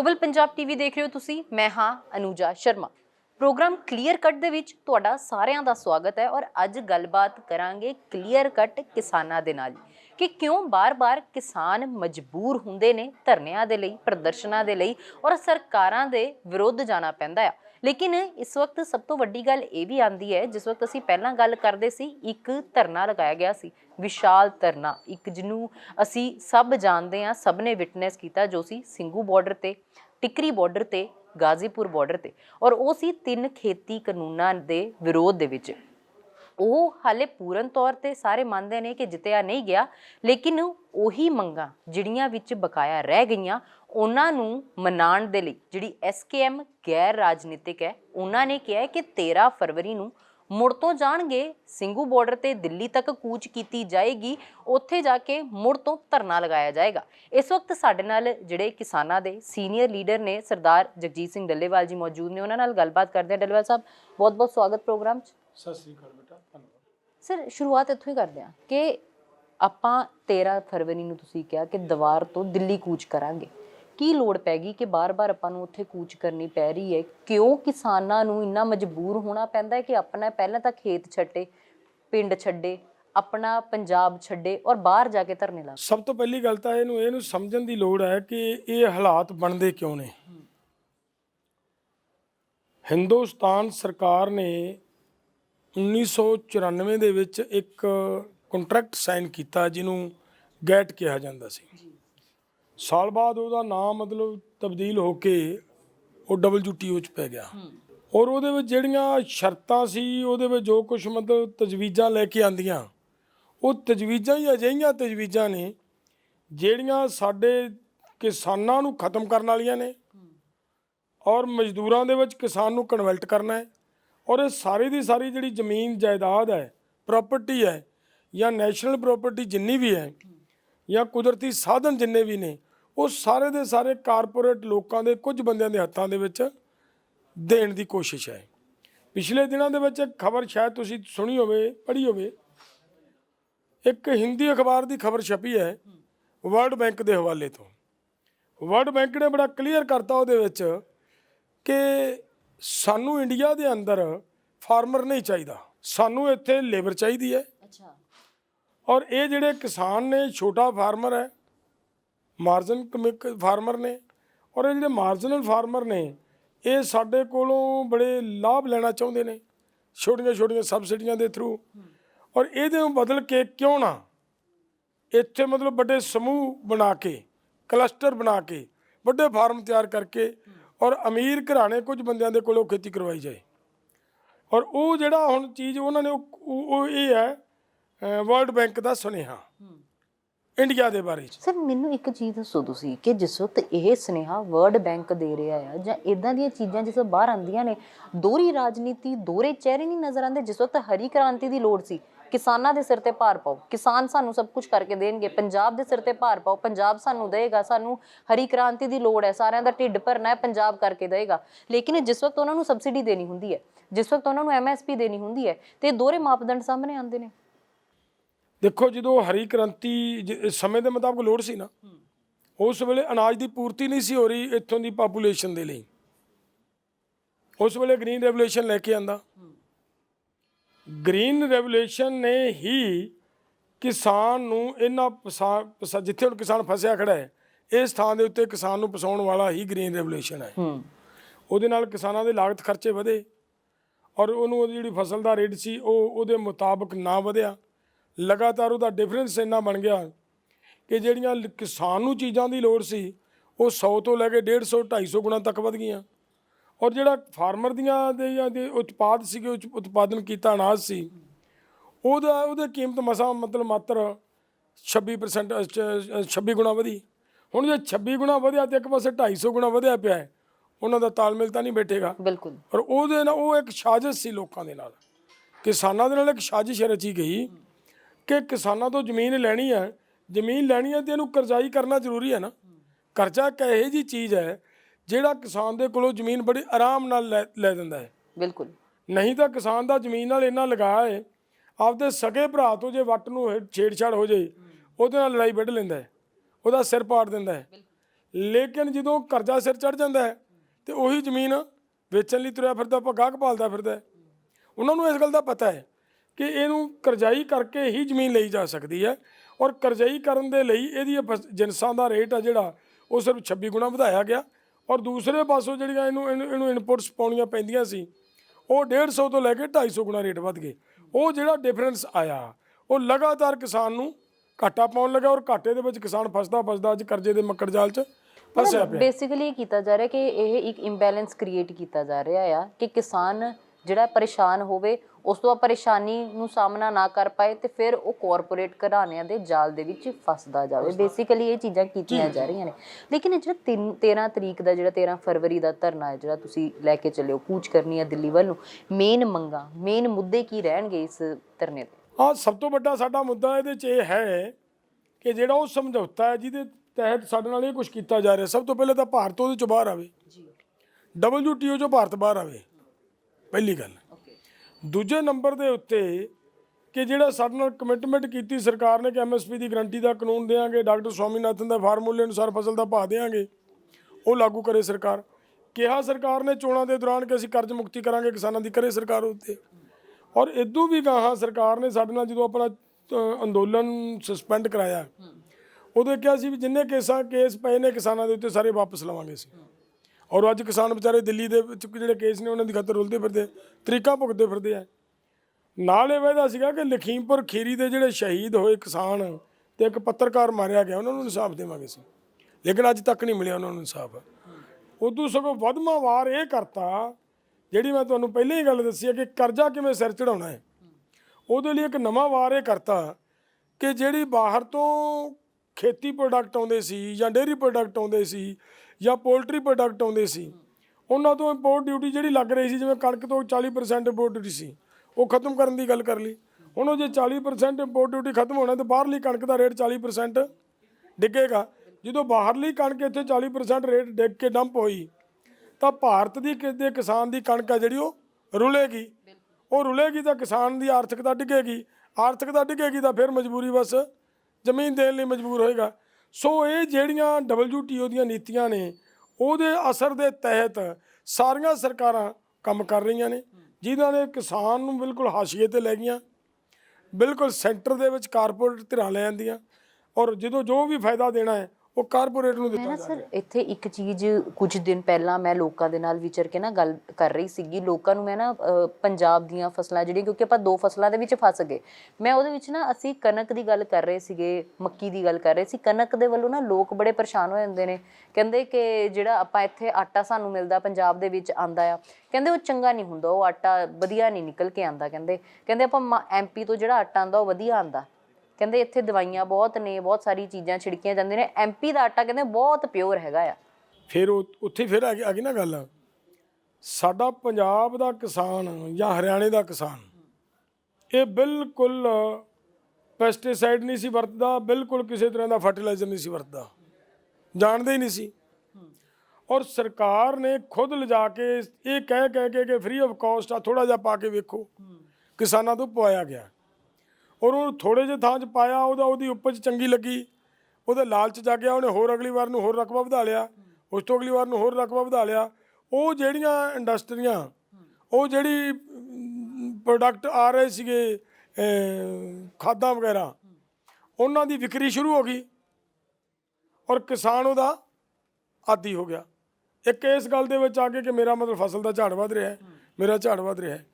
Global Punjab TV ਦੇਖ ਰਹੇ ਹੋ ਤੁਸੀਂ। ਮੈਂ ਹਾਂ ਅਨੂਜਾ ਸ਼ਰਮਾ। ਪ੍ਰੋਗਰਾਮ ਕਲੀਅਰ ਕੱਟ ਦੇ ਵਿੱਚ ਤੁਹਾਡਾ ਸਾਰਿਆਂ ਦਾ ਸਵਾਗਤ ਹੈ ਔਰ ਅੱਜ ਗੱਲਬਾਤ ਕਰਾਂਗੇ ਕਲੀਅਰ ਕੱਟ ਕਿਸਾਨਾਂ ਦੇ ਨਾਲ। ਕਿ ਕਿਉਂ ਬਾਰ-ਬਾਰ ਕਿਸਾਨ ਮਜਬੂਰ ਹੁੰਦੇ ਨੇ ਧਰਨਿਆਂ ਦੇ ਲਈ, ਪ੍ਰਦਰਸ਼ਨਾਂ ਦੇ ਲਈ ਔਰ ਸਰਕਾਰਾਂ ਦੇ ਵਿਰੁੱਧ ਜਾਣਾ ਪੈਂਦਾ ਆ। ਲੇਕਿਨ ਇਸ ਵਕਤ ਸਭ ਤੋਂ ਵੱਡੀ ਗੱਲ ਇਹ ਵੀ ਆਂਦੀ ਹੈ, ਜਿਸ ਵਕਤ ਅਸੀਂ ਪਹਿਲਾਂ ਗੱਲ ਕਰਦੇ ਸੀ, ਇੱਕ ਧਰਨਾ ਲਗਾਇਆ ਗਿਆ ਸੀ, ਵਿਸ਼ਾਲ ਧਰਨਾ, ਇੱਕ ਜਿਹਨੂੰ ਅਸੀਂ ਸਭ ਜਾਣਦੇ ਹਾਂ, ਸਭ ਨੇ ਵਿਟਨੈਸ ਕੀਤਾ, ਜੋ ਸੀ ਸਿੰਗੂ ਬਾਰਡਰ ਤੇ, ਟਿਕਰੀ ਬਾਰਡਰ ਤੇ, ਗਾਜ਼ੀਪੁਰ ਬਾਰਡਰ ਤੇ ਔਰ ਉਹ ਸੀ ਤਿੰਨ ਖੇਤੀ ਕਾਨੂੰਨਾਂ ਦੇ ਵਿਰੋਧ ਦੇ ਵਿੱਚ। ਉਹ ਹਾਲੇ ਪੂਰਨ ਤੌਰ ਤੇ ਸਾਰੇ ਮੰਨਦੇ ਨੇ ਕਿ ਜਿੱਤਿਆ ਨਹੀਂ ਗਿਆ, ਲੇਕਿਨ ਉਹੀ ਮੰਗਾਂ, ਜਿਹੜੀਆਂ ਵਿੱਚ ਬਕਾਇਆ ਰਹਿ ਗਈਆਂ ਉਹਨਾਂ ਨੂੰ ਮਨਾਉਣ ਦੇ ਲਈ ਜਿਹੜੀ ਐਸਕੇਐਮ ਗੈਰ ਰਾਜਨੀਤਿਕ ਹੈ ਉਹਨਾਂ ਨੇ ਕਿਹਾ ਕਿ 13 ਫਰਵਰੀ ਨੂੰ ਮੁੜ ਤੋਂ ਜਾਣਗੇ ਸਿੰਘੂ ਬਾਰਡਰ ਤੇ ਦਿੱਲੀ ਤੱਕ ਕੂਚ ਕੀਤੀ ਜਾਏਗੀ ਉੱਥੇ ਜਾ ਕੇ ਮੁੜ ਤੋਂ ਧਰਨਾ ਲਗਾਇਆ ਜਾਏਗਾ। ਇਸ ਵਕਤ ਸਾਡੇ ਨਾਲ ਜਿਹੜੇ ਕਿਸਾਨਾਂ ਦੇ ਸੀਨੀਅਰ ਲੀਡਰ ਨੇ ਸਰਦਾਰ ਜਗਜੀਤ ਸਿੰਘ ਡੱਲੇਵਾਲ ਜੀ ਮੌਜੂਦ ਨੇ ਉਹਨਾਂ ਨਾਲ ਗੱਲਬਾਤ ਕਰਦੇ ਹਾਂ। ਡੱਲੇਵਾਲ ਸਾਹਿਬ ਬਹੁਤ ਬਹੁਤ ਸਵਾਗਤ ਪ੍ਰੋਗਰਾਮ 'ਚ। ਸਤਿ ਸ੍ਰੀ ਅਕਾਲ ਬੇਟਾ ਧੰਨਵਾਦ। ਸਰ ਸ਼ੁਰੂਆਤ ਇੱਥੋਂ ਹੀ ਕਰਦੇ ਹਾਂ ਕਿ ਆਪਾਂ 13 ਫਰਵਰੀ ਨੂੰ ਤੁਸੀਂ ਕਿਹਾ ਕਿ ਦੀਵਾਰ ਤੋਂ ਦਿੱਲੀ ਕੂਚ ਕਰਾਂਗੇ। ਕੀ ਲੋੜ ਪੈ ਗਈ ਕਿ ਬਾਰ-ਬਾਰ ਆਪਾਂ ਨੂੰ ਉੱਥੇ ਕੂਚ ਕਰਨੀ ਪੈ ਰਹੀ ਹੈ? ਕਿਉਂ ਕਿਸਾਨਾਂ ਨੂੰ ਇੰਨਾ ਮਜਬੂਰ ਹੋਣਾ ਪੈਂਦਾ ਹੈ ਕਿ ਆਪਣਾ ਪਹਿਲਾਂ ਤਾਂ ਖੇਤ ਛੱਡੇ ਪਿੰਡ ਛੱਡੇ ਆਪਣਾ ਪੰਜਾਬ ਛੱਡੇ ਔਰ ਬਾਹਰ ਜਾ ਕੇ ਧਰਨੇ ਲਾ ਸਭ ਤੋਂ ਪਹਿਲੀ ਗੱਲ ਤਾਂ ਇਹਨੂੰ ਇਹਨੂੰ ਸਮਝਣ ਦੀ ਲੋੜ ਹੈ ਕਿ ਇਹ ਹਾਲਾਤ ਬਣਦੇ ਕਿਉਂ ਨੇ? ਹਿੰਦੁਸਤਾਨ ਸਰਕਾਰ ਨੇ 1994 ਦੇ ਵਿੱਚ ਇੱਕ ਕੰਟਰੈਕਟ ਸਾਈਨ ਕੀਤਾ ਜਿਹਨੂੰ ਗੈਟ ਕਿਹਾ ਜਾਂਦਾ ਸੀ। ਸਾਲ ਬਾਅਦ ਉਹਦਾ ਨਾਮ ਮਤਲਬ ਤਬਦੀਲ ਹੋ ਕੇ ਉਹ WTO ਚ ਪੈ ਗਿਆ। ਔਰ ਉਹਦੇ ਵਿੱਚ ਜਿਹੜੀਆਂ ਸ਼ਰਤਾਂ ਸੀ ਉਹਦੇ ਵਿੱਚ ਜੋ ਕੁਝ ਮਤਲਬ ਤਜਵੀਜ਼ਾਂ ਲੈ ਕੇ ਆਂਦੀਆਂ ਉਹ ਤਜਵੀਜ਼ਾਂ ਹੀ ਅਜਿਹੀਆਂ ਤਜਵੀਜ਼ਾਂ ਨੇ ਜਿਹੜੀਆਂ ਸਾਡੇ ਕਿਸਾਨਾਂ ਨੂੰ ਖਤਮ ਕਰਨ ਵਾਲੀਆਂ ਨੇ ਔਰ ਮਜ਼ਦੂਰਾਂ ਦੇ ਵਿੱਚ ਕਿਸਾਨ ਨੂੰ ਕਨਵਰਟ ਕਰਨਾ ਹੈ। ਔਰ ਇਹ ਸਾਰੀ ਦੀ ਸਾਰੀ ਜਿਹੜੀ ਜ਼ਮੀਨ ਜਾਇਦਾਦ ਹੈ ਪ੍ਰਾਪਰਟੀ ਹੈ ਜਾਂ ਨੈਸ਼ਨਲ ਪ੍ਰਾਪਰਟੀ ਜਿੰਨੀ ਵੀ ਹੈ। ਜਾਂ ਕੁਦਰਤੀ ਸਾਧਨ ਜਿੰਨੇ ਵੀ ਨੇ ਉਹ ਸਾਰੇ ਦੇ ਸਾਰੇ ਕਾਰਪੋਰੇਟ ਲੋਕਾਂ ਦੇ ਕੁਝ ਬੰਦਿਆਂ ਦੇ ਹੱਥਾਂ ਦੇ ਵਿੱਚ ਦੇਣ ਦੀ ਕੋਸ਼ਿਸ਼ ਹੈ। ਪਿਛਲੇ ਦਿਨਾਂ ਦੇ ਵਿੱਚ ਇੱਕ ਖਬਰ ਸ਼ਾਇਦ ਤੁਸੀਂ ਸੁਣੀ ਹੋਵੇ ਪੜ੍ਹੀ ਹੋਵੇ। ਇੱਕ ਹਿੰਦੀ ਅਖਬਾਰ ਦੀ ਖਬਰ ਛਪੀ ਹੈ ਵਰਲਡ ਬੈਂਕ ਦੇ ਹਵਾਲੇ ਤੋਂ। ਵਰਲਡ ਬੈਂਕ ਨੇ ਬੜਾ ਕਲੀਅਰ ਕਰਤਾ ਉਹਦੇ ਵਿੱਚ ਕਿ ਸਾਨੂੰ ਇੰਡੀਆ ਦੇ ਅੰਦਰ ਫਾਰਮਰ ਨਹੀਂ ਚਾਹੀਦਾ। ਸਾਨੂੰ ਇੱਥੇ ਲੇਬਰ ਚਾਹੀਦੀ ਹੈ। ਅੱਛਾ। ਔਰ ਇਹ ਜਿਹੜੇ ਕਿਸਾਨ ਨੇ ਛੋਟਾ ਫਾਰਮਰ ਹੈ ਮਾਰਜਨ ਫਾਰਮਰ ਨੇ ਔਰ ਇਹ ਜਿਹੜੇ ਮਾਰਜਨਲ ਫਾਰਮਰ ਨੇ, ਇਹ ਸਾਡੇ ਕੋਲੋਂ ਬੜੇ ਲਾਭ ਲੈਣਾ ਚਾਹੁੰਦੇ ਨੇ, ਛੋਟੀਆਂ ਛੋਟੀਆਂ ਸਬਸਿਡੀਆਂ ਦੇ ਥਰੂ ਔਰ ਇਹਦੇ ਨੂੰ ਬਦਲ ਕੇ ਕਿਉਂ ਨਾ ਇੱਥੇ ਮਤਲਬ ਵੱਡੇ ਸਮੂਹ ਬਣਾ ਕੇ ਕਲਸਟਰ ਬਣਾ ਕੇ ਵੱਡੇ ਫਾਰਮ ਤਿਆਰ ਕਰਕੇ ਔਰ ਅਮੀਰ ਘਰਾਣੇ ਕੁਝ ਬੰਦਿਆਂ ਦੇ ਕੋਲੋਂ ਖੇਤੀ ਕਰਵਾਈ ਜਾਏ। ਔਰ ਉਹ ਜਿਹੜਾ ਹੁਣ ਚੀਜ਼ ਉਹਨਾਂ ਨੇ ਉਹ- ਉਹ ਇਹ ਹੈ ਵਰਲਡ ਬੈਂਕ ਦਾ ਸੁਨੇਹਾ। ਇੰਡੀਆ ਦੇ ਬਾਰੇ 'ਚ। ਸਰ, ਮੈਨੂੰ ਇੱਕ ਚੀਜ਼ ਦੱਸੋ ਤੁਸੀਂ, ਕਿ ਜਿਸ ਵਕਤ ਇਹ ਸੁਨੇਹਾ ਵਰਲਡ ਬੈਂਕ ਦੇ ਰਿਹਾ ਆ, ਜਾਂ ਇਦਾਂ ਦੀਆਂ ਚੀਜ਼ਾਂ ਜਿਸ ਬਾਹਰ ਆਉਂਦੀਆਂ ਨੇ, ਦੋਹਰੀ ਰਾਜਨੀਤੀ, ਦੋਹਰੇ ਚਿਹਰੇ ਨਹੀਂ ਨਜ਼ਰ ਆਉਂਦੇ, ਜਿਸ ਵਕਤ ਹਰੀ ਕ੍ਰਾਂਤੀ ਦੀ ਲੋੜ ਸੀ, ਕਿਸਾਨਾਂ ਦੇ ਸਿਰ ਤੇ ਭਾਰ ਪਾਓ, ਕਿਸਾਨ ਸਾਨੂੰ ਸਭ ਕੁਝ ਕਰਕੇ ਦੇਣਗੇ, ਪੰਜਾਬ ਦੇ ਸਿਰ ਤੇ ਭਾਰ ਪਾਓ, ਪੰਜਾਬ ਸਾਨੂੰ ਦੇਏਗਾ ਸਾਨੂੰ ਹਰੀ ਕ੍ਰਾਂਤੀ ਦੀ ਲੋੜ ਹੈ, ਸਾਰਿਆਂ ਦਾ ਢਿੱਡ ਭਰਨਾ ਹੈ, ਪੰਜਾਬ ਕਰਕੇ ਦੇਏਗਾ ਲੇਕਿਨ ਜਿਸ ਵਕਤ ਉਹਨਾਂ ਨੂੰ ਸਬਸਿਡੀ ਦੇਣੀ ਹੁੰਦੀ ਹੈ, ਜਿਸ ਵਕਤ ਉਹਨਾਂ ਨੂੰ ਐਮਐਸਪੀ ਦੇਣੀ ਹੁੰਦੀ ਹੈ, ਤੇ ਦੋਹਰੇ ਮਾਪਦੰਡ ਸਾਹਮਣੇ ਆਉਂਦੇ ਨੇ। ਦੇਖੋ ਜਦੋਂ ਹਰੀ ਕ੍ਰਾਂਤੀ ਸਮੇਂ ਦੇ ਮੁਤਾਬਕ ਲੋੜ ਸੀ ਨਾ ਉਸ ਵੇਲੇ ਅਨਾਜ ਦੀ ਪੂਰਤੀ ਨਹੀਂ ਸੀ ਹੋ ਰਹੀ ਇੱਥੋਂ ਦੀ ਪਾਪੂਲੇਸ਼ਨ ਦੇ ਲਈ। ਉਸ ਵੇਲੇ ਗ੍ਰੀਨ ਰੈਵੋਲੂਸ਼ਨ ਲੈ ਕੇ ਆਂਦਾ। ਗ੍ਰੀਨ ਰੈਵੋਲੂਸ਼ਨ ਨੇ ਹੀ ਕਿਸਾਨ ਨੂੰ ਇਹਨਾਂ ਪਸਾ- ਜਿੱਥੇ ਹੁਣ ਕਿਸਾਨ ਫਸਿਆ ਖੜਾ ਹੈ ਇਸ ਥਾਂ ਦੇ ਉੱਤੇ ਕਿਸਾਨ ਨੂੰ ਫਸਾਉਣ ਵਾਲਾ ਹੀ ਗ੍ਰੀਨ ਰੈਵੋਲੂਸ਼ਨ ਹੈ। ਹੂੰ। ਉਹਦੇ ਨਾਲ ਕਿਸਾਨਾਂ ਦੇ ਲਾਗਤ ਖਰਚੇ ਵਧੇ ਔਰ ਉਹਨੂੰ ਉਹਦੀ ਜਿਹੜੀ ਫਸਲ ਦਾ ਰੇਟ ਸੀ ਉਹ ਉਹਦੇ ਮੁਤਾਬਕ ਨਾ ਵਧਿਆ। ਲਗਾਤਾਰ ਉਹਦਾ ਡਿਫਰੈਂਸ ਇੰਨਾ ਬਣ ਗਿਆ ਕਿ ਜਿਹੜੀਆਂ ਕਿਸਾਨ ਨੂੰ ਚੀਜ਼ਾਂ ਦੀ ਲੋੜ ਸੀ ਉਹ 100 ਤੋਂ ਲੈ ਕੇ 150 250 ਗੁਣਾ ਤੱਕ ਵਧ ਗਈਆਂ। ਔਰ ਜਿਹੜਾ ਫਾਰਮਰ ਦੀਆਂ ਦੇ ਜਾਂ ਦੇ ਉਤਪਾਦ ਸੀਗੇ ਉਤ- ਉਤਪਾਦਨ ਕੀਤਾ ਅਨਾਜ ਸੀ ਉਹਦਾ ਉਹਦੇ ਕੀਮਤ ਮਸਾ ਮਤਲਬ ਮਾਤਰ 26% ਅ, ਚ- ਅ, 26 ਗੁਣਾ ਵਧੀ। ਹੁਣ ਜੇ 26 ਗੁਣਾ ਵਧਿਆ ਤੇ ਇੱਕ ਪਾਸੇ 250 ਗੁਣਾ ਵਧਿਆ ਪਿਆ ਹੈ ਉਹਨਾਂ ਦਾ ਤਾਲਮੇਲ ਤਾਂ ਨਹੀਂ ਬੈਠੇਗਾ। ਬਿਲਕੁਲ। ਪਰ ਉਹਦੇ ਨਾਲ ਉਹ ਇੱਕ ਸਾਜ਼ਿਸ਼ ਸੀ ਲੋਕਾਂ ਦੇ ਨਾਲ। ਕਿਸਾਨਾਂ ਦੇ ਨਾਲ ਇੱਕ ਸਾਜ਼ਿਸ਼ ਰਚੀ ਗਈ ਕਿ ਕਿਸਾਨਾਂ ਤੋਂ ਜ਼ਮੀਨ ਲੈਣੀ ਹੈ ਜ਼ਮੀਨ ਲੈਣੀ ਹੈ ਤੇ ਇਹਨੂੰ ਕਰਜ਼ਾਈ ਕਰਨਾ ਜ਼ਰੂਰੀ ਹੈ ਨਾ। ਕਰਜ਼ਾ ਇੱਕ ਇਹੋ ਜੀ ਚੀਜ਼ ਹੈ ਜਿਹੜਾ ਕਿਸਾਨ ਦੇ ਕੋਲੋਂ ਜ਼ਮੀਨ ਬੜੀ ਆਰਾਮ ਨਾਲ ਲੈ ਲੈ ਦਿੰਦਾ ਹੈ। ਬਿਲਕੁਲ। ਨਹੀਂ ਤਾਂ ਕਿਸਾਨ ਦਾ ਜ਼ਮੀਨ ਨਾਲ ਇੰਨਾ ਲਗਾ ਹੈ ਆਪਦੇ ਸਗੇ ਭਰਾ ਤੋਂ ਜੇ ਵੱਟ ਨੂੰ ਛੇੜਛਾੜ ਹੋ ਜਾਏ ਉਹਦੇ ਨਾਲ ਲੜਾਈ ਵੱਢ ਲੈਂਦਾ ਹੈ ਉਹਦਾ ਸਿਰ ਪਾੜ ਦਿੰਦਾ ਹੈ। ਲੇਕਿਨ ਜਦੋਂ ਕਰਜ਼ਾ ਸਿਰ ਚੜ ਜਾਂਦਾ ਹੈ ਤੇ ਉਹੀ ਜ਼ਮੀਨ ਵੇਚਣ ਲਈ ਤੁਰਿਆ ਫਿਰਦਾ ਆਪਾਂ ਗਾਹਕ ਭਾਲਦਾ ਫਿਰਦਾ। ਉਹਨਾਂ ਨੂੰ ਇਸ ਗੱਲ ਦਾ ਪਤਾ ਹੈ ਕਿ ਇਹਨੂੰ ਕਰਜ਼ਾਈ ਕਰਕੇ ਹੀ ਜ਼ਮੀਨ ਲਈ ਜਾ ਸਕਦੀ ਹੈ ਔਰ ਕਰਜ਼ਾਈ ਕਰਨ ਦੇ ਲਈ ਇਹਦੀ ਜਿਨਸਾਂ ਦਾ ਰੇਟ ਆ ਜਿਹੜਾ ਉਹ ਸਿਰਫ 26 ਗੁਣਾ ਵਧਾਇਆ ਗਿਆ ਔਰ ਦੂਸਰੇ ਪਾਸੋਂ ਜਿਹੜੀਆਂ ਇਹਨੂੰ ਇਹਨੂੰ ਇਹਨੂੰ ਇਨਪੁਟਸ ਪਾਉਣੀਆਂ ਪੈਂਦੀਆਂ ਸੀ ਉਹ 150 ਤੋਂ ਲੈ ਕੇ 250 ਗੁਣਾ ਰੇਟ ਵੱਧ ਗਏ। ਉਹ ਜਿਹੜਾ ਡਿਫਰੈਂਸ ਆਇਆ ਉਹ ਲਗਾਤਾਰ ਕਿਸਾਨ ਨੂੰ ਘਾਟਾ ਪਾਉਣ ਲੱਗਾ ਔਰ ਘਾਟੇ ਦੇ ਵਿੱਚ ਕਿਸਾਨ ਫਸਦਾ ਫਸਦਾ ਅੱਜ ਕਰਜ਼ੇ ਦੇ ਮੱਕੜ ਜਾਲ 'ਚ ਫਸਿਆ ਪਿਆ। ਬੇਸਿਕਲੀ ਇਹ ਕੀਤਾ ਜਾ ਰਿਹਾ ਕਿ ਇਹ ਇੱਕ ਇੰਬੈਲੈਂਸ ਕ੍ਰੀਏਟ ਕੀਤਾ ਜਾ ਰਿਹਾ ਆ ਕਿ ਕਿਸਾਨ ਜਿਹੜਾ ਪਰੇਸ਼ਾਨ ਹੋਵੇ ਉਸ ਤੋਂ ਬਾਅਦ ਪਰੇਸ਼ਾਨੀ ਨੂੰ ਸਾਹਮਣਾ ਨਾ ਕਰ ਪਾਏ ਤੇ ਫਿਰ ਉਹ ਕਾਰਪੋਰੇਟ ਘਰਾਣਿਆਂ ਦੇ ਜਾਲ ਦੇ ਵਿੱਚ ਫਸਦਾ ਜਾਵੇ। ਬੇਸਿਕਲੀ ਇਹ ਚੀਜ਼ਾਂ ਕੀਤੀਆਂ ਜਾ ਰਹੀਆਂ ਨੇ। ਲੇਕਿਨ ਇਹ ਜਿਹੜਾ ਤਿੰਨ- 13 ਤਰੀਕ ਦਾ ਜਿਹੜਾ 13 ਫਰਵਰੀ ਦਾ ਧਰਨਾ ਹੈ ਜਿਹੜਾ ਤੁਸੀਂ ਲੈ ਕੇ ਚੱਲਿਓ ਕੂਚ ਕਰਨੀ ਹੈ ਦਿੱਲੀ ਵੱਲ ਨੂੰ ਮੇਨ ਮੰਗਾ ਮੇਨ ਮੁੱਦੇ ਕੀ ਰਹਿਣਗੇ ਇਸ ਧਰਨੇ ਦੇ ਹਾਂ ਸਭ ਤੋਂ ਵੱਡਾ ਸਾਡਾ ਮੁੱਦਾ ਇਹਦੇ 'ਚ ਇਹ ਹੈ ਕਿ ਜਿਹੜਾ ਉਹ ਸਮਝੌਤਾ ਹੈ ਜਿਹਦੇ ਤਹਿਤ ਸਾਡੇ ਨਾਲ ਇਹ ਕੁਝ ਕੀਤਾ ਜਾ ਰਿਹਾ ਸਭ ਤੋਂ ਪਹਿਲੇ ਤਾਂ ਭਾਰਤ ਉਹਦੇ ਚੋਂ ਬਾਹਰ ਆਵੇ। ਜੀ। WTO ਚੋਂ ਭਾਰਤ ਬਾਹਰ ਆਵੇ। ਪਹਿਲੀ ਗੱਲ। ਦੂਜੇ ਨੰਬਰ ਦੇ ਉੱਤੇ ਕਿ ਜਿਹੜਾ ਸਾਡੇ ਨਾਲ ਕਮਿਟਮੈਂਟ ਕੀਤੀ ਸਰਕਾਰ ਨੇ ਕਿ ਐਮਐਸਪੀ ਦੀ ਗਰੰਟੀ ਦਾ ਕਾਨੂੰਨ ਦੇਵਾਂਗੇ ਡਾਕਟਰ ਸਵਾਮੀਨਾਥਨ ਦਾ ਫਾਰਮੂਲੇ ਅਨੁਸਾਰ ਫਸਲ ਦਾ ਭਾਅ ਦੇਵਾਂਗੇ ਉਹ ਲਾਗੂ ਕਰੇ ਸਰਕਾਰ। ਕਿਹਾ ਸਰਕਾਰ ਨੇ ਚੋਣਾਂ ਦੇ ਦੌਰਾਨ ਕਿ ਅਸੀਂ ਕਰਜ਼ ਮੁਕਤੀ ਕਰਾਂਗੇ ਕਿਸਾਨਾਂ ਦੀ ਕਰੇ ਸਰਕਾਰ ਉੱਤੇ। ਔਰ ਇਦੋਂ ਵੀ ਗਾਹਾਂ ਸਰਕਾਰ ਨੇ ਸਾਡੇ ਨਾਲ ਜਦੋਂ ਆਪਣਾ ਅੰਦੋਲਨ ਸਸਪੈਂਡ ਕਰਾਇਆ ਉਦੋਂ ਕਿਹਾ ਸੀ ਵੀ ਜਿੰਨੇ ਕੇਸਾਂ ਕੇਸ ਪਏ ਨੇ ਕਿਸਾਨਾਂ ਦੇ ਉੱਤੇ ਸਾਰੇ ਵਾਪਸ ਲਵਾਂਗੇ ਅਸੀਂ। ਔਰ ਅੱਜ ਕਿਸਾਨ ਵਿਚਾਰੇ ਦਿੱਲੀ ਦੇ ਵਿੱਚ ਜਿਹੜੇ ਕੇਸ ਨੇ, ਉਹਨਾਂ ਦੀ ਖਾਤਰ ਰੁਲਦੇ ਫਿਰਦੇ ਤਰੀਕਾ ਭੁਗਤਦੇ ਫਿਰਦੇ ਆ। ਨਾਲ ਇਹ ਵਾਅਦਾ ਸੀਗਾ ਕਿ ਲਖੀਮਪੁਰ ਖੀਰੀ ਦੇ ਜਿਹੜੇ ਸ਼ਹੀਦ ਹੋਏ ਕਿਸਾਨ ਤੇ ਇੱਕ ਪੱਤਰਕਾਰ ਮਾਰਿਆ ਗਿਆ, ਉਹਨਾਂ ਨੂੰ ਇਨਸਾਫ ਦੇਵਾਂਗੇ ਸੀ ਲੇਕਿਨ ਅੱਜ ਤੱਕ ਨਹੀਂ ਮਿਲਿਆ ਉਹਨਾਂ ਨੂੰ ਇਨਸਾਫ। ਉਦੋਂ ਸਗੋਂ ਵਧਮਾ ਵਾਰ ਇਹ ਕਰਤਾ, ਜਿਹੜੀ ਮੈਂ ਤੁਹਾਨੂੰ ਪਹਿਲਾਂ ਹੀ ਗੱਲ ਦੱਸੀ ਹੈ ਕਿ ਕਰਜ਼ਾ ਕਿਵੇਂ ਸਿਰ ਚੜਾਉਣਾ ਹੈ। ਉਹਦੇ ਲਈ ਇੱਕ ਨਵਾਂ ਵਾਰ ਇਹ ਕਰਤਾ ਕਿ ਜਿਹੜੀ ਬਾਹਰ ਤੋਂ ਖੇਤੀ ਪ੍ਰੋਡਕਟ ਆਉਂਦੇ ਸੀ ਜਾਂ ਡੇਅਰੀ ਪ੍ਰੋਡਕਟ ਆਉਂਦੇ ਸੀ ਜਾਂ ਪੋਲਟਰੀ ਪ੍ਰੋਡਕਟ ਆਉਂਦੇ ਸੀ। ਉਹਨਾਂ ਤੋਂ ਇੰਪੋਰਟ ਡਿਊਟੀ ਜਿਹੜੀ ਲੱਗ ਰਹੀ ਸੀ, ਜਿਵੇਂ ਕਣਕ ਤੋਂ 40% ਇੰਪੋਰਟ ਡਿਊਟੀ ਸੀ, ਉਹ ਖਤਮ ਕਰਨ ਦੀ ਗੱਲ ਕਰ ਲਈ। ਹੁਣ ਉਹ ਜੇ 40% ਇੰਪੋਰਟ ਡਿਊਟੀ ਖਤਮ ਹੋਣਾ, ਤਾਂ ਬਾਹਰਲੀ ਕਣਕ ਦਾ ਰੇਟ 40% ਡਿੱਗੇਗਾ। ਜਦੋਂ ਬਾਹਰਲੀ ਕਣਕ ਇੱਥੇ 40% ਰੇਟ ਡਿੱਗ ਕੇ ਡੰਪ ਹੋਈ, ਤਾਂ ਭਾਰਤ ਦੀ ਕਿ- ਦੇ ਕਿਸਾਨ ਦੀ ਕਣਕ ਆ ਜਿਹੜੀ, ਉਹ ਰੁਲੇਗੀ। ਉਹ ਰੁਲੇਗੀ ਤਾਂ ਕਿਸਾਨ ਦੀ ਆਰਥਿਕਤਾ ਡਿੱਗੇਗੀ। ਆਰਥਿਕਤਾ ਡਿੱਗੇਗੀ ਤਾਂ ਫਿਰ ਮਜਬੂਰੀ ਬਸ ਜ਼ਮੀਨ ਦੇਣ ਲਈ ਮਜਬੂਰ ਹੋਏਗਾ। ਸੋ ਇਹ ਜਿਹੜੀਆਂ WTO ਦੀਆਂ ਨੀਤੀਆਂ ਨੇ, ਉਹਦੇ ਅਸਰ ਦੇ ਤਹਿਤ ਸਾਰੀਆਂ ਸਰਕਾਰਾਂ ਕੰਮ ਕਰ ਰਹੀਆਂ ਨੇ, ਜਿਨ੍ਹਾਂ ਨੇ ਕਿਸਾਨ ਨੂੰ ਬਿਲਕੁਲ ਹਾਸ਼ੀਏ ਤੇ ਲੈ ਗਈਆਂ, ਬਿਲਕੁਲ ਸੈਂਟਰ ਦੇ ਵਿੱਚ ਕਾਰਪੋਰੇਟ ਧਿਰਾਂ ਲੈ ਜਾਂਦੀਆਂ ਔਰ ਜਦੋਂ ਜੋ ਵੀ ਫਾਇਦਾ ਦੇਣਾ ਹੈ ਉਹ ਕਾਰਪੋਰੇਟ ਨੂੰ ਦਿੱਤਾ ਜਾ ਸਰ ਇੱਥੇ ਇੱਕ ਚੀਜ਼ ਕੁਝ ਦਿਨ ਪਹਿਲਾਂ ਮੈਂ ਲੋਕਾਂ ਦੇ ਨਾਲ ਵਿਚਰ ਕੇ ਨਾ ਗੱਲ ਕਰ ਰਹੀ ਸੀਗੀ। ਲੋਕਾਂ ਨੂੰ ਮੈਂ ਨਾ ਪੰਜਾਬ ਦੀਆਂ ਫਸਲਾਂ ਜਿਹੜੀਆਂ ਕਿਉਂਕਿ ਆਪਾਂ ਦੋ ਫਸਲਾਂ ਦੇ ਵਿੱਚ ਫਸ ਗਏ। ਮੈਂ ਉਹਦੇ ਵਿੱਚ ਨਾ ਅਸੀਂ ਕਣਕ ਦੀ ਗੱਲ ਕਰ ਰਹੇ ਸੀਗੇ ਮੱਕੀ ਦੀ ਗੱਲ ਕਰ ਰਹੇ ਸੀ। ਕਣਕ ਦੇ ਵੱਲੋਂ ਨਾ ਲੋਕ ਬੜੇ ਪਰੇਸ਼ਾਨ ਹੋ ਜਾਂਦੇ ਨੇ। ਕਹਿੰਦੇ ਕਿ ਜਿਹੜਾ ਆਪਾਂ ਇੱਥੇ ਆਟਾ ਸਾਨੂੰ ਮਿਲਦਾ ਪੰਜਾਬ ਦੇ ਵਿੱਚ ਆਂਦਾ ਆ। ਕਹਿੰਦੇ ਉਹ ਚੰਗਾ ਨਹੀਂ ਹੁੰਦਾ ਉਹ ਆਟਾ ਵਧੀਆ ਨਹੀਂ ਨਿਕਲ ਕੇ ਆਂਦਾ ਕਹਿੰਦੇ। ਕਹਿੰਦੇ ਆਪਾਂ ਐਮਪੀ ਤੋਂ ਜਿਹੜਾ ਆਟਾ ਆਂਦਾ ਉਹ ਵਧੀਆ ਆਂਦਾ ਕਹਿੰਦੇ ਇੱਥੇ ਦਵਾਈਆਂ ਬਹੁਤ ਨੇ, ਬਹੁਤ ਸਾਰੀ ਚੀਜ਼ਾਂ ਛਿੜਕੀਆਂ ਜਾਂਦੀਆਂ ਨੇ। ਐਮਪੀ ਦਾ ਆਟਾ ਕਹਿੰਦੇ ਬਹੁਤ ਪਿਓਰ ਹੈਗਾ ਆ। ਫਿਰ ਉੱਥੇ ਫਿਰ ਆ ਗਈ ਆ ਗਈ ਨਾ ਗੱਲ। ਸਾਡਾ ਪੰਜਾਬ ਦਾ ਕਿਸਾਨ ਜਾਂ ਹਰਿਆਣੇ ਦਾ ਕਿਸਾਨ, ਇਹ ਬਿਲਕੁਲ ਪੈਸਟੀਸਾਈਡ ਨਹੀਂ ਸੀ ਵਰਤਦਾ, ਬਿਲਕੁਲ ਕਿਸੇ ਤਰ੍ਹਾਂ ਦਾ ਫਰਟੀਲਾਈਜ਼ਰ ਨਹੀਂ ਸੀ ਵਰਤਦਾ। ਜਾਣਦੇ ਹੀ ਨਹੀਂ ਸੀ। ਔਰ ਸਰਕਾਰ ਨੇ ਖੁਦ ਲਿਜਾ ਕੇ ਇਹ ਕਹਿ ਕਹਿ ਕੇ ਕਿ ਫ੍ਰੀ ਆਫ ਕਾਸਟ ਆ ਥੋੜਾ ਜਿਹਾ ਪਾ ਕੇ ਵੇਖੋ। ਕਿਸਾਨਾਂ ਤੋਂ ਪਵਾਇਆ ਗਿਆ। ਔਰ ਉਹ ਥੋੜੇ ਜਿਹੇ ਥਾਂ 'ਚ ਪਾਇਆ, ਉਹਦਾ ਉਹਦੀ ਉਪਜ ਚੰਗੀ ਲੱਗੀ। ਉਹਦੇ ਲਾਲਚ ਜਾਗਿਆ ਉਹਨੇ ਹੋਰ ਅਗਲੀ ਵਾਰ ਨੂੰ ਹੋਰ ਰਕਬਾ ਵਧਾ ਲਿਆ। ਉਸ ਤੋਂ ਅਗਲੀ ਵਾਰ ਨੂੰ ਹੋਰ ਰਕਬਾ ਵਧਾ ਲਿਆ। ਉਹ ਜਿਹੜੀਆਂ ਇੰਡਸਟਰੀਆਂ, ਉਹ ਜਿਹੜੀ ਪ੍ਰੋਡਕਟ ਆ ਰਹੇ ਸੀਗੇ ਖਾਦਾਂ ਵਗੈਰਾ, ਉਹਨਾਂ ਦੀ ਵਿਕਰੀ ਸ਼ੁਰੂ ਹੋ ਗਈ। ਔਰ ਕਿਸਾਨ ਉਹਦਾ ਆਦੀ ਹੋ ਗਿਆ। ਇੱਕ ਇਸ ਗੱਲ ਦੇ ਵਿੱਚ ਆ ਕੇ ਕਿ ਮੇਰਾ ਮਤਲਬ ਫਸਲ ਦਾ ਝਾੜ ਵਧ ਰਿਹਾ ਹੈ, ਮੇਰਾ ਝਾੜ ਵਧ ਰਿਹਾ ਹੈ।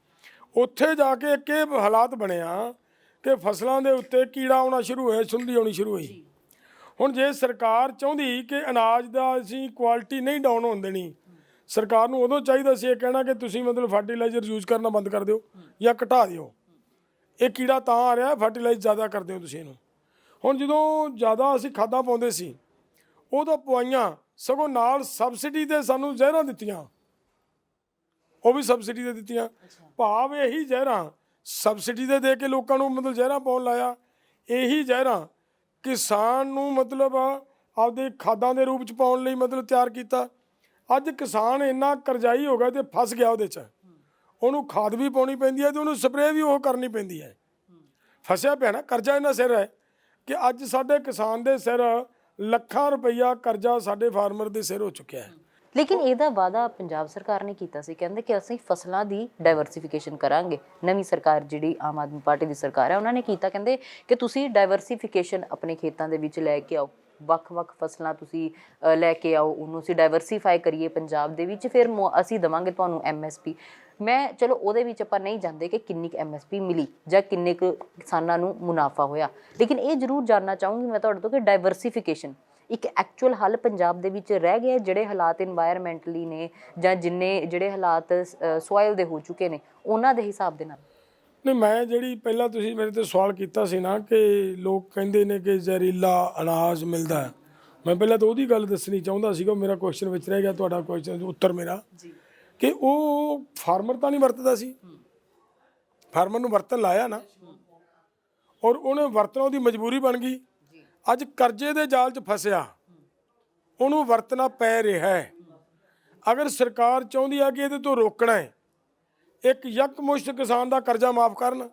ਉੱਥੇ ਜਾ ਕੇ ਇੱਕ ਇਹ ਹਾਲਾਤ ਬਣਿਆ ਕਿ ਫਸਲਾਂ ਦੇ ਉੱਤੇ ਕੀੜਾ ਆਉਣਾ ਸ਼ੁਰੂ ਹੋਇਆ ਸੁੰਡੀ ਆਉਣੀ ਸ਼ੁਰੂ ਹੋਈ। ਹੁਣ ਜੇ ਸਰਕਾਰ ਚਾਹੁੰਦੀ ਕਿ ਅਨਾਜ ਦਾ ਅਸੀਂ ਕੁਆਲਿਟੀ ਨਹੀਂ ਡਾਊਨ ਹੋਣ ਦੇਣੀ ਸਰਕਾਰ ਨੂੰ ਉਦੋਂ ਚਾਹੀਦਾ ਸੀ ਇਹ ਕਹਿਣਾ ਕਿ ਤੁਸੀਂ ਮਤਲਬ ਫਰਟੀਲਾਈਜ਼ਰ ਯੂਜ਼ ਕਰਨਾ ਬੰਦ ਕਰ ਦਿਓ ਜਾਂ ਘਟਾ ਦਿਓ। ਇਹ ਕੀੜਾ ਤਾਂ ਆ ਰਿਹਾ ਫਰਟੀਲਾਈਜ਼ ਜ਼ਿਆਦਾ ਕਰਦੇ ਹੋ ਤੁਸੀਂ ਇਹਨੂੰ। ਹੁਣ ਜਦੋਂ ਜ਼ਿਆਦਾ ਅਸੀਂ ਖਾਦਾਂ ਪਾਉਂਦੇ ਸੀ ਉਦੋਂ ਪਵਾਈਆਂ ਸਗੋਂ ਨਾਲ ਸਬਸਿਡੀ ਤੇ ਸਾਨੂੰ ਜ਼ਹਿਰਾਂ ਦਿੱਤੀਆਂ। ਉਹ ਵੀ ਸਬਸਿਡੀ ਤੇ ਦਿੱਤੀਆਂ। ਭਾਵ ਇਹੀ ਜ਼ਹਿਰਾਂ ਸਬਸਿਡੀ ਤੇ ਦੇ ਕੇ ਲੋਕਾਂ ਨੂੰ ਮਤਲਬ ਜ਼ਹਿਰਾਂ ਪਾਉਣ ਲਾਇਆ। ਇਹੀ ਜ਼ਹਿਰਾਂ ਕਿਸਾਨ ਨੂੰ ਮਤਲਬ ਆਪਦੇ ਖਾਦਾਂ ਦੇ ਰੂਪ ਚ ਪਾਉਣ ਲਈ ਮਤਲਬ ਤਿਆਰ ਕੀਤਾ। ਅੱਜ ਕਿਸਾਨ ਇੰਨਾ ਕਰਜ਼ਾਈ ਹੋ ਗਿਆ ਤੇ ਫਸ ਗਿਆ ਉਹਦੇ ਚ। ਉਹਨੂੰ ਖਾਦ ਵੀ ਪਾਉਣੀ ਪੈਂਦੀ ਹੈ ਤੇ ਉਹਨੂੰ ਸਪਰੇਅ ਵੀ ਉਹ ਕਰਨੀ ਪੈਂਦੀ ਹੈ। ਫਸਿਆ ਪਿਆ ਨਾ, ਕਰਜ਼ਾ ਇੰਨਾ ਸਿਰ ਹੈ ਕਿ ਅੱਜ ਸਾਡੇ ਕਿਸਾਨ ਦੇ ਸਿਰ ਲੱਖਾਂ ਰੁਪਈਆ ਕਰਜ਼ਾ ਸਾਡੇ ਫਾਰਮਰ ਦੇ ਸਿਰ ਹੋ ਚੁੱਕਿਆ ਹੈ। ਲੇਕਿਨ ਇਹਦਾ ਵਾਅਦਾ ਪੰਜਾਬ ਸਰਕਾਰ ਨੇ ਕੀਤਾ ਸੀ। ਕਹਿੰਦੇ ਕਿ ਅਸੀਂ ਫਸਲਾਂ ਦੀ ਡਾਈਵਰਸਿਫਿਕੇਸ਼ਨ ਕਰਾਂਗੇ। ਨਵੀਂ ਸਰਕਾਰ ਜਿਹੜੀ ਆਮ ਆਦਮੀ ਪਾਰਟੀ ਦੀ ਸਰਕਾਰ ਹੈ ਉਹਨਾਂ ਨੇ ਕੀਤਾ। ਕਹਿੰਦੇ ਕਿ ਤੁਸੀਂ ਡਾਈਵਰਸਿਫਿਕੇਸ਼ਨ ਆਪਣੇ ਖੇਤਾਂ ਦੇ ਵਿੱਚ ਲੈ ਕੇ ਆਓ। ਵੱਖ-ਵੱਖ ਫਸਲਾਂ ਤੁਸੀਂ ਲੈ ਕੇ ਆਓ ਉਹਨੂੰ ਅਸੀਂ ਡਾਈਵਰਸਿਫਾਈ ਕਰੀਏ ਪੰਜਾਬ ਦੇ ਵਿੱਚ। ਫਿਰ ਅਸੀਂ ਦਵਾਂਗੇ ਤੁਹਾਨੂੰ ਐਮਐਸਪੀ ਮੈਂ ਚਲੋ ਉਹਦੇ ਵਿੱਚ ਆਪਾਂ ਨਹੀਂ ਜਾਂਦੇ ਕਿ ਕਿੰਨੀ ਕੁ ਐਮਐਸਪੀ ਮਿਲੀ ਜਾਂ ਕਿੰਨੇ ਕੁ ਕਿਸਾਨਾਂ ਨੂੰ ਮੁਨਾਫਾ ਹੋਇਆ। ਲੇਕਿਨ ਇਹ ਜ਼ਰੂਰ ਜਾਨਣਾ ਚਾਹੂੰਗੀ ਮੈਂ ਤੁਹਾਡੇ ਤੋਂ ਕਿ ਡਾਈਵਰਸਿਫਿਕੇਸ਼ਨ ਇੱਕ ਐਕਚੁਅਲ ਹੱਲ ਪੰਜਾਬ ਦੇ ਵਿੱਚ ਰਹਿ ਗਿਆ ਜਿਹੜੇ ਹਾਲਾਤ এনवायरमेंटਲੀ ਨੇ ਜਾਂ ਜਿੰਨੇ ਜਿਹੜੇ ਹਾਲਾਤ ਸੋਇਲ ਦੇ ਹੋ ਚੁੱਕੇ ਨੇ ਉਹਨਾਂ ਦੇ ਹਿਸਾਬ ਦੇ ਨਾਲ। ਨਹੀਂ ਮੈਂ ਜਿਹੜੀ ਪਹਿਲਾਂ ਤੁਸੀਂ ਮੇਰੇ ਤੇ ਸਵਾਲ ਕੀਤਾ ਸੀ ਨਾ ਕਿ ਲੋਕ ਕਹਿੰਦੇ ਨੇ ਕਿ ਜ਼ਹਿਰੀਲਾ ਅਨਾਜ ਮਿਲਦਾ ਹੈ। ਮੈਂ ਪਹਿਲਾਂ ਤਾਂ ਉਹਦੀ ਗੱਲ ਦੱਸਣੀ ਚਾਹੁੰਦਾ ਸੀਗਾ ਮੇਰਾ ਕੁਐਸਚਨ ਵਿੱਚ ਰਹਿ ਗਿਆ ਤੁਹਾਡਾ ਕੁਐਸਚਨ ਉੱਤਰ ਮੇਰਾ। ਜੀ। ਕਿ ਉਹ ਫਾਰਮਰ ਤਾਂ ਨਹੀਂ ਵਰਤਦਾ ਸੀ। ਫਾਰਮਰ ਨੂੰ ਵਰਤਨ ਲਾਇਆ ਨਾ। ਔਰ ਉਹਨੇ ਵਰਤਣਾ ਉਹਦੀ ਮਜਬੂਰੀ ਬਣ ਗਈ। ਅੱਜ ਕਰਜ਼ੇ ਦੇ ਜਾਲ 'ਚ ਫਸਿਆ। ਉਹਨੂੰ ਵਰਤਣਾ ਪੈ ਰਿਹਾ ਹੈ। ਅਗਰ ਸਰਕਾਰ ਚਾਹੁੰਦੀ ਹੈ ਕਿ ਇਹਦੇ ਤੋਂ ਰੋਕਣਾ ਹੈ, ਇੱਕ ਯਕਮੁਸ਼ਤ ਕਿਸਾਨ ਦਾ ਕਰਜ਼ਾ ਮਾਫ ਕਰਨ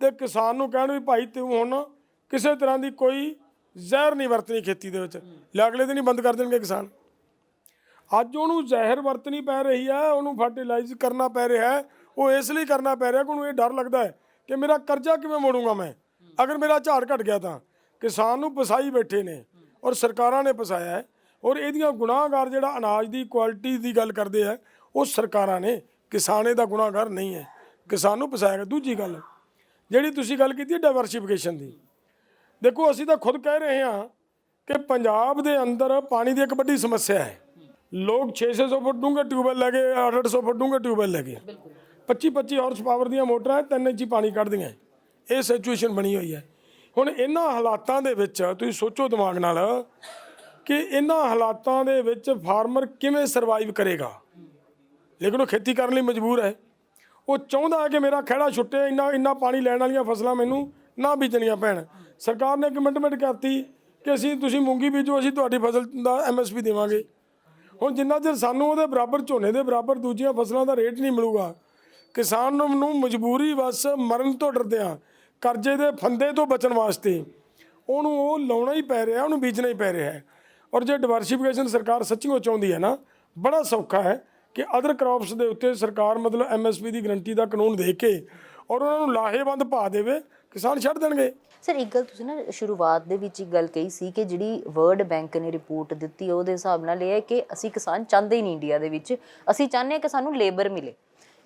ਤੇ ਕਿਸਾਨ ਨੂੰ ਕਹਿਣ ਵੀ ਭਾਈ ਤੂੰ ਹੁਣ ਕਿਸੇ ਤਰ੍ਹਾਂ ਦੀ ਕੋਈ ਜ਼ਹਿਰ ਨਹੀਂ ਵਰਤਣੀ ਖੇਤੀ ਦੇ ਵਿੱਚ। ਲੈ ਅਗਲੇ ਦਿਨ ਹੀ ਬੰਦ ਕਰ ਦੇਣਗੇ ਕਿਸਾਨ। ਅੱਜ ਉਹਨੂੰ ਜ਼ਹਿਰ ਵਰਤਣੀ ਪੈ ਰਹੀ ਹੈ, ਉਹਨੂੰ ਫਰਟੀਲਾਈਜ਼ ਕਰਨਾ ਪੈ ਰਿਹਾ ਹੈ, ਉਹ ਇਸ ਲਈ ਕਰਨਾ ਪੈ ਰਿਹਾ ਕਿ ਉਹਨੂੰ ਇਹ ਡਰ ਲੱਗਦਾ ਹੈ ਕਿ ਮੇਰਾ ਕਰਜ਼ਾ ਕਿਵੇਂ ਮੋੜੂੰਗਾ ਮੈਂ? ਅਗਰ ਮੇਰਾ ਝਾੜ ਘਟ ਗਿਆ ਤਾਂ। ਕਿਸਾਨ ਨੂੰ ਫਸਾਈ ਬੈਠੇ ਨੇ ਔਰ ਸਰਕਾਰਾਂ ਨੇ ਫਸਾਇਆ ਹੈ ਔਰ ਇਹਦੀਆਂ ਗੁਨਾਹਗਾਰ ਜਿਹੜਾ ਅਨਾਜ ਦੀ ਕੁਆਲਿਟੀ ਦੀ ਗੱਲ ਕਰਦੇ ਆ, ਉਹ ਸਰਕਾਰਾਂ ਨੇ, ਕਿਸਾਨ ਇਹਦਾ ਗੁਨਾਹਗਾਰ ਨਹੀਂ ਹੈ। ਕਿਸਾਨ ਨੂੰ ਫਸਾਇਆ ਗਿਆ। ਦੂਜੀ ਗੱਲ, ਜਿਹੜੀ ਤੁਸੀਂ ਗੱਲ ਕੀਤੀ ਡਾਈਵਰਸਿਫਿਕੇਸ਼ਨ ਦੀ, ਦੇਖੋ ਅਸੀਂ ਤਾਂ ਖੁਦ ਕਹਿ ਰਹੇ ਹਾਂ ਕਿ ਪੰਜਾਬ ਦੇ ਅੰਦਰ ਪਾਣੀ ਦੀ ਇੱਕ ਵੱਡੀ ਸਮੱਸਿਆ ਹੈ। ਲੋਕ 600 ਫੁੱਟ ਡੂੰਘੇ ਟਿਊਬਵੈਲ ਲੈ ਕੇ 800 ਫੁੱਟ ਡੂੰਘੇ ਟਿਊਬਵੈਲ ਲੈ ਕੇ 25 25 ਹਾਰਸ ਪਾਵਰ ਦੀਆਂ ਮੋਟਰਾਂ ਤਿੰਨ ਇੰਚੀ ਪਾਣੀ ਕੱਢਦੀਆਂ ਇਹ ਸਿਚੁਏਸ਼ਨ ਬਣੀ ਹੋਈ ਹੈ। ਹੁਣ ਇਹਨਾਂ ਹਾਲਾਤਾਂ ਦੇ ਵਿੱਚ, ਤੁਸੀਂ ਸੋਚੋ ਦਿਮਾਗ ਨਾਲ, ਕਿ ਇਹਨਾਂ ਹਾਲਾਤਾਂ ਦੇ ਵਿੱਚ ਫਾਰਮਰ ਕਿਵੇਂ ਸਰਵਾਈਵ ਕਰੇਗਾ? ਲੇਕਿਨ ਉਹ ਖੇਤੀ ਕਰਨ ਲਈ ਮਜਬੂਰ ਹੈ। ਉਹ ਚਾਹੁੰਦਾ ਹੈ ਕਿ ਮੇਰਾ ਖਹਿੜਾ ਛੁੱਟੇ, ਇੰਨਾ ਇੰਨਾ ਪਾਣੀ ਲੈਣ ਵਾਲੀਆਂ ਫਸਲਾਂ ਮੈਨੂੰ ਨਾ ਬੀਜਣੀਆਂ ਪੈਣ। ਸਰਕਾਰ ਨੇ ਕਮਿਟਮੈਂਟ ਕਰਤੀ ਕਿ ਅਸੀਂ, ਤੁਸੀਂ ਮੂੰਗੀ ਬੀਜੋ, ਅਸੀਂ ਤੁਹਾਡੀ ਫਸਲ ਦਾ ਐਮਐਸਪੀ ਦੇਵਾਂਗੇ। ਹੁਣ ਜਿੰਨਾ ਚਿਰ ਸਾਨੂੰ ਉਹਦੇ ਬਰਾਬਰ ਝੋਨੇ ਦੇ ਬਰਾਬਰ ਦੂਜੀਆਂ ਫਸਲਾਂ ਦਾ ਰੇਟ ਨਹੀਂ ਮਿਲੂਗਾ, ਕਿਸਾਨ ਨੂੰ ਮਜਬੂਰੀ ਬਸ ਮਰਨ ਤੋਂ ਡਰਦੇ ਆ ਕਰਜ਼ੇ ਦੇ ਫੰਦੇ ਤੋਂ ਬਚਣ ਵਾਸਤੇ ਉਹਨੂੰ ਉਹ ਲਾਉਣਾ ਹੀ ਪੈ ਰਿਹਾ, ਉਹਨੂੰ ਬੀਜਣਾ ਹੀ ਪੈ ਰਿਹਾ ਹੈ। ਔਰ ਜੇ ਡਿਵਰਸਿਫਿਕੇਸ਼ਨ ਸਰਕਾਰ ਸੱਚੀਓ ਚਾਹੁੰਦੀ ਹੈ ਨਾ, ਬੜਾ ਸੌਖਾ ਹੈ ਕਿ ਅਦਰ ਕ੍ਰੌਪਸ ਦੇ ਉੱਤੇ ਸਰਕਾਰ ਮਤਲਬ ਐਮਐਸਪੀ ਦੀ ਗਰੰਟੀ ਦਾ ਕਾਨੂੰਨ ਦੇ ਕੇ ਔਰ ਉਹਨਾਂ ਨੂੰ ਲਾਹੇਵੰਦ ਭਾ ਦੇਵੇ, ਕਿਸਾਨ ਛੱਡ ਦੇਣਗੇ। ਸਰ, ਇੱਕ ਗੱਲ ਤੁਸੀਂ ਨਾ ਸ਼ੁਰੂਆਤ ਦੇ ਵਿੱਚ ਇੱਕ ਗੱਲ ਕਹੀ ਸੀ ਕਿ ਜਿਹੜੀ ਵਰਲਡ ਬੈਂਕ ਨੇ ਰਿਪੋਰਟ ਦਿੱਤੀ, ਉਹਦੇ ਹਿਸਾਬ ਨਾਲ ਇਹ ਹੈ ਕਿ ਅਸੀਂ ਕਿਸਾਨ ਚਾਹੁੰਦੇ ਹੀ ਨਹੀਂ ਇੰਡੀਆ ਦੇ ਵਿੱਚ, ਅਸੀਂ ਚਾਹੁੰਦੇ ਹਾਂ ਕਿ ਸਾਨੂੰ ਲੇਬਰ ਮਿਲੇ।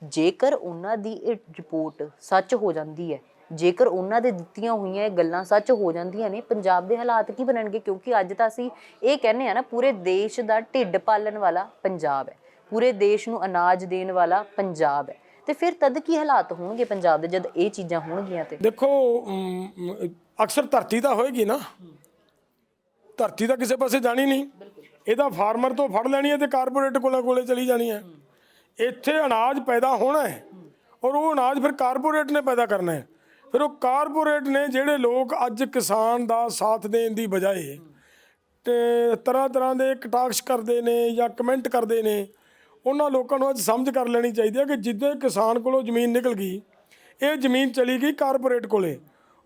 ਜੇਕਰ ਉਹਨਾਂ ਦੀ ਇਹ ਰਿਪੋਰਟ ਸੱਚ ਹੋ ਜਾਂਦੀ ਹੈ ਜੇਕਰ ਉਹਨਾਂ ਦੇ ਦਿੱਤੀਆਂ ਹੋਈਆਂ ਇਹ ਗੱਲਾਂ ਸੱਚ ਹੋ ਜਾਂਦੀਆਂ ਨੇ, ਪੰਜਾਬ ਦੇ ਹਾਲਾਤ ਕੀ ਬਣਨਗੇ? ਕਿਉਂਕਿ ਅੱਜ ਤਾਂ ਅਸੀਂ ਇਹ ਕਹਿੰਦੇ ਆ ਨਾ, ਪੂਰੇ ਦੇਸ਼ ਦਾ ਢਿੱਡ ਪਾਲਣ ਵਾਲਾ ਪੰਜਾਬ ਹੈ। ਪੂਰੇ ਦੇਸ਼ ਨੂੰ ਅਨਾਜ ਦੇਣ ਵਾਲਾ ਪੰਜਾਬ ਹੈ। ਤੇ ਫਿਰ ਤਦ ਕੀ ਹਾਲਾਤ ਹੋਣਗੇ ਪੰਜਾਬ ਦੇ, ਜਦ ਇਹ ਚੀਜ਼ਾਂ ਹੋਣਗੀਆਂ ਤੇ? ਦੇਖੋ ਅਕਸਰ ਧਰਤੀ ਤਾਂ ਹੋਏਗੀ ਨਾ। ਧਰਤੀ ਤਾਂ ਕਿਸੇ ਪਾਸੇ ਜਾਣੀ ਨਹੀਂ। ਇਹਦਾ ਫਾਰਮਰ ਤੋਂ ਫੜ ਲੈਣੀ ਹੈ ਤੇ ਕਾਰਪੋਰੇਟ ਕੋਲੇ ਕੋਲੇ ਚਲੀ ਜਾਣੀ ਹੈ। ਇੱਥੇ ਅਨਾਜ ਪੈਦਾ ਹੋਣਾ ਹੈ। ਔਰ ਉਹ ਅਨਾਜ ਫਿਰ ਕਾਰਪੋਰੇਟ ਨੇ ਪੈਦਾ ਕਰਨਾ ਹੈ। ਫਿਰ ਉਹ ਕਾਰਪੋਰੇਟ ਨੇ ਜਿਹੜੇ ਲੋਕ ਅੱਜ ਕਿਸਾਨ ਦਾ ਸਾਥ ਦੇਣ ਦੀ ਬਜਾਏ ਤੇ ਤਰ੍ਹਾਂ ਤਰ੍ਹਾਂ ਦੇ ਕਟਾਕਸ਼ ਕਰਦੇ ਨੇ ਜਾਂ ਕਮੈਂਟ ਕਰਦੇ ਨੇ ਉਹਨਾਂ ਲੋਕਾਂ ਨੂੰ ਅੱਜ ਸਮਝ ਕਰ ਲੈਣੀ ਚਾਹੀਦੀ ਹੈ ਕਿ ਜਿੱਦੇ ਕਿਸਾਨ ਕੋਲੋਂ ਜ਼ਮੀਨ ਨਿਕਲ ਗਈ ਇਹ ਜ਼ਮੀਨ ਚਲੀ ਗਈ ਕਾਰਪੋਰੇਟ ਕੋਲੇ।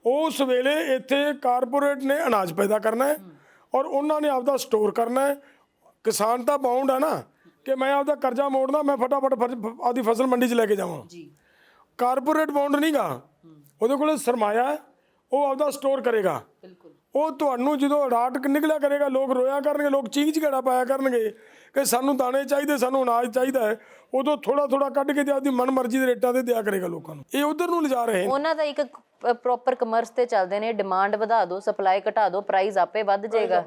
ਉਸ ਵੇਲੇ ਇੱਥੇ ਕਾਰਪੋਰੇਟ ਨੇ ਅਨਾਜ ਪੈਦਾ ਕਰਨਾ ਹੈ ਔਰ ਉਹਨਾਂ ਨੇ ਆਪਦਾ ਸਟੋਰ ਕਰਨਾ ਹੈ। ਕਿਸਾਨ ਤਾਂ ਬਾਉਂਡ ਹੈ ਨਾ ਕਿ ਮੈਂ ਆਪਦਾ ਕਰਜ਼ਾ ਮੋੜਨਾ ਮੈਂ ਫਟਾਫਟ ਆਪਦੀ ਫਸਲ ਮੰਡੀ 'ਚ ਲੈ ਕੇ ਜਾਵਾਂ। ਜੀ। ਕਾਰਪੋਰੇਟ ਬਾਉਂਡ ਨਹੀਂਗਾ ਉਹਦੇ ਕੋਲ ਸਰਮਾਇਆ ਹੈ, ਉਹ ਆਪਦਾ ਸਟੋਰ ਕਰੇਗਾ। ਬਿਲਕੁਲ। ਉਹ ਤੁਹਾਨੂੰ ਜਦੋਂ ਅਡਾਟ ਨਿਕਲਿਆ ਕਰੇਗਾ ਲੋਕ ਰੋਇਆ ਕਰਨਗੇ ਲੋਕ ਚੀਕ ਝਗੜਾ ਪਾਇਆ ਕਰਨਗੇ ਕਿ ਸਾਨੂੰ ਦਾਣੇ ਚਾਹੀਦੇ ਸਾਨੂੰ ਅਨਾਜ ਚਾਹੀਦਾ ਹੈ ਉਦੋਂ ਥੋੜਾ ਥੋੜਾ ਕੱਢ ਕੇ ਤੇ ਆਪਦੀ ਮਨਮਰਜ਼ੀ ਦੇ ਰੇਟਾਂ ਤੇ ਦਿਆ ਕਰੇਗਾ ਲੋਕਾਂ ਨੂੰ। ਇਹ ਉਧਰ ਨੂੰ ਲਿਜਾ ਰਹੇ ਨੇ। ਉਹਨਾਂ ਦਾ ਇੱਕ ਪ੍ਰੋਪਰ ਕਮਰਸ ਤੇ ਚੱਲਦੇ ਨੇ ਡਿਮਾਂਡ ਵਧਾ ਦਿਓ ਸਪਲਾਈ ਘਟਾ ਦਿਓ ਪ੍ਰਾਈਸ ਆਪੇ ਵੱਧ ਜਾਏਗਾ।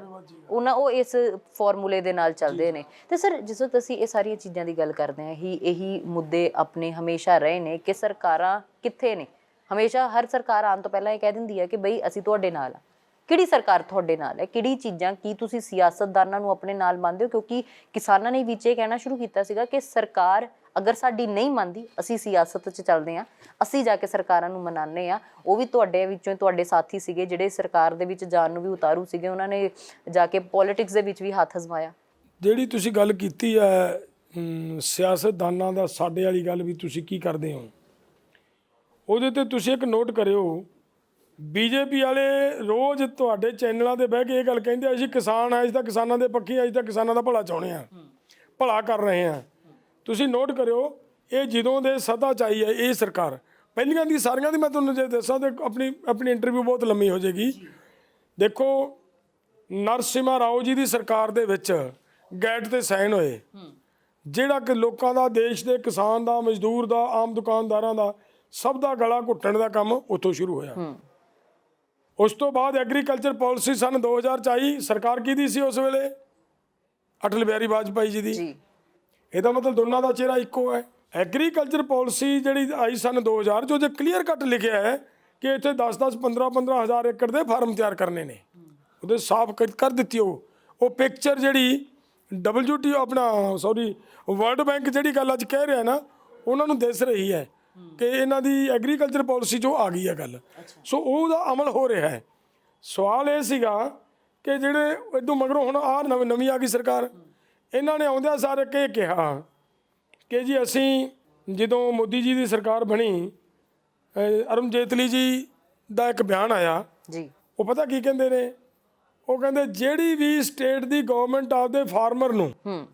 ਉਹਨਾਂ ਉਹ ਇਸ ਫਾਰਮੂਲੇ ਦੇ ਨਾਲ ਚੱਲਦੇ ਨੇ। ਤੇ ਸਰ ਜਿਸ ਵਕਤ ਅਸੀਂ ਇਹ ਸਾਰੀਆਂ ਚੀਜ਼ਾਂ ਦੀ ਗੱਲ ਕਰਦੇ ਹਾਂ ਹੀ ਇਹੀ ਮੁੱਦੇ ਆਪਣੇ ਹਮੇਸ਼ਾ ਰਹੇ ਨੇ ਕਿ ਸਰਕਾਰਾਂ ਕਿੱਥੇ ਨੇ? ਹਮੇਸ਼ਾ ਹਰ ਸਰਕਾਰ ਆਉਣ ਤੋਂ ਪਹਿਲਾਂ ਇਹ ਕਹਿ ਦਿੰਦੀ ਹੈ ਕਿ ਬਈ ਅਸੀਂ ਤੁਹਾਡੇ ਨਾਲ ਆ। ਕਿਹੜੀ ਸਰਕਾਰ ਤੁਹਾਡੇ ਨਾਲ ਹੈ? ਕਿਹੜੀ ਚੀਜ਼ਾਂ, ਕੀ ਤੁਸੀਂ ਸਿਆਸਤਦਾਨਾਂ ਨੂੰ ਆਪਣੇ ਨਾਲ ਮੰਨਦੇ ਹੋ? ਕਿਉਂਕਿ ਕਿਸਾਨਾਂ ਨੇ ਵਿੱਚ ਇਹ ਕਹਿਣਾ ਸ਼ੁਰੂ ਕੀਤਾ ਸੀਗਾ ਕਿ ਸਰਕਾਰ ਅਗਰ ਸਾਡੀ ਨਹੀਂ ਮੰਨਦੀ, ਅਸੀਂ ਸਿਆਸਤ 'ਚ ਚੱਲਦੇ ਹਾਂ। ਅਸੀਂ ਜਾ ਕੇ ਸਰਕਾਰਾਂ ਨੂੰ ਮਨਾਉਂਦੇ ਆ ਉਹ ਵੀ ਤੁਹਾਡੇ ਵਿੱਚੋਂ ਤੁਹਾਡੇ ਸਾਥੀ ਸੀਗੇ, ਜਿਹੜੇ ਸਰਕਾਰ ਦੇ ਵਿੱਚ ਜਾਣ ਨੂੰ ਵੀ ਉਤਾਰੂ ਸੀਗੇ। ਉਹਨਾਂ ਨੇ ਜਾ ਕੇ ਪੋਲਿਟਿਕਸ ਦੇ ਵਿੱਚ ਵੀ ਹੱਥ ਅਜ਼ਮਾਇਆ। ਜਿਹੜੀ ਤੁਸੀਂ ਗੱਲ ਕੀਤੀ ਹੈ ਸਿਆਸਤਦਾਨਾਂ ਦਾ ਸਾਡੇ ਵਾਲੀ ਗੱਲ ਵੀ ਤੁਸੀਂ ਕੀ ਕਰਦੇ ਹੋ? ਉਹਦੇ ਤੇ ਤੁਸੀਂ ਇੱਕ ਨੋਟ ਕਰਿਓ। ਬੀਜੇਪੀ ਵਾਲੇ ਰੋਜ਼ ਤੁਹਾਡੇ ਚੈਨਲਾਂ ਤੇ ਬਹਿ ਕੇ ਇਹ ਗੱਲ ਕਹਿੰਦੇ ਆ ਅਸੀਂ ਕਿਸਾਨ ਆ ਅਸੀਂ ਤਾਂ ਕਿਸਾਨਾਂ ਦੇ ਪੱਖੀ ਆ ਅਸੀਂ ਤਾਂ ਕਿਸਾਨਾਂ ਦਾ ਭਲਾ ਚਾਹੁੰਦੇ ਆ। ਭਲਾ ਕਰ ਰਹੇ ਆ। ਤੁਸੀਂ ਨੋਟ ਕਰਿਓ ਇਹ ਜਦੋਂ ਦੇ ਸੱਤਾ ਚ ਆਈ ਹੈ ਇਹ ਸਰਕਾਰ। ਪਹਿਲੀਆਂ ਦੀ ਸਾਰੀਆਂ ਦੀ ਮੈਂ ਤੁਹਾਨੂੰ ਜੇ ਦੱਸਾਂ ਤੇ ਆਪਣੀ ਆਪਣੀ ਇੰਟਰਵਿਊ ਬਹੁਤ ਲੰਮੀ ਹੋ ਜਾਏਗੀ। ਦੇਖੋ ਨਰਸਿਮਹਾ ਰਾਓ ਜੀ ਦੀ ਸਰਕਾਰ ਦੇ ਵਿੱਚ ਗੈਟ ਤੇ ਸਾਈਨ ਹੋਏ। ਜਿਹੜਾ ਕਿ ਲੋਕਾਂ ਦਾ ਦੇਸ਼ ਦੇ ਕਿਸਾਨ ਦਾ ਮਜ਼ਦੂਰ ਦਾ ਆਮ ਦੁਕਾਨਦਾਰਾਂ ਦਾ ਸਭ ਦਾ ਗਲਾ ਘੁੱਟਣ ਦਾ ਕੰਮ ਉੱਥੋਂ ਸ਼ੁਰੂ ਹੋਇਆ। ਉਸ ਤੋਂ ਬਾਅਦ ਐਗਰੀਕਲਚਰ ਪਾਲਿਸੀ ਸਨ 2000 ਚ ਆਈ ਸਰਕਾਰ ਕਿਹਦੀ ਸੀ ਉਸ ਵੇਲੇ? ਅਟਲ ਬਿਹਾਰੀ ਵਾਜਪਾਈ ਜੀ ਦੀ। ਇਹਦਾ ਮਤਲਬ ਦੋਨਾਂ ਦਾ ਚਿਹਰਾ ਇੱਕੋ ਹੈ। ਐਗਰੀਕਲਚਰ ਪਾਲਿਸੀ ਜਿਹੜੀ ਆਈ ਸਨ 2000 ਜੋ ਜੇ ਕਲੀਅਰ ਕੱਟ ਲਿਖਿਆ ਹੈ ਕਿ ਇੱਥੇ 10-10 15-15 ਹਜ਼ਾਰ ਏਕੜ ਦੇ ਫਾਰਮ ਤਿਆਰ ਕਰਨੇ ਨੇ। ਉਹਦੇ ਸਾਫ਼ ਕਰ ਦਿੱਤੀ ਉਹ। ਉਹ ਪਿਕਚਰ ਜਿਹੜੀ WTO ਆਪਣਾ ਸੌਰੀ ਵਰਲਡ ਬੈਂਕ ਜਿਹੜੀ ਗੱਲ ਅੱਜ ਕਹਿ ਰਿਹਾ ਨਾ ਉਹਨਾਂ ਨੂੰ ਦਿਸ ਰਹੀ ਹੈ। ਕਿ ਇਹਨਾਂ ਦੀ ਐਗਰੀਕਲਚਰ ਪਾਲਿਸੀ ਜੋ ਆ ਗਈ ਹੈ ਗੱਲ। ਸੋ ਉਹਦਾ ਅਮਲ ਹੋ ਰਿਹਾ ਹੈ। ਸਵਾਲ ਇਹ ਸੀਗਾ ਕਿ ਜਿਹੜੇ ਇਦੋਂ ਮਗਰੋਂ ਹੁਣ ਆ ਨਵੀਂ ਆ ਗਈ ਸਰਕਾਰ ਇਹਨਾਂ ਨੇ ਆਉਂਦਿਆਂ ਸਾਰੇ ਕਿ ਕਿਹਾ ਕਿ ਜੀ ਅਸੀਂ ਜਦੋਂ ਮੋਦੀ ਜੀ ਦੀ ਸਰਕਾਰ ਬਣੀ ਅਰੁਣ ਜੇਤਲੀ ਜੀ ਦਾ ਇੱਕ ਬਿਆਨ ਆਇਆ। ਜੀ। ਉਹ ਪਤਾ ਕੀ ਕਹਿੰਦੇ ਨੇ? ਉਹ ਕਹਿੰਦੇ ਜਿਹੜੀ ਵੀ ਸਟੇਟ ਦੀ ਗਵਰਨਮੈਂਟ ਆਪਦੇ ਫਾਰਮਰ ਨੂੰ ਹੂੰ।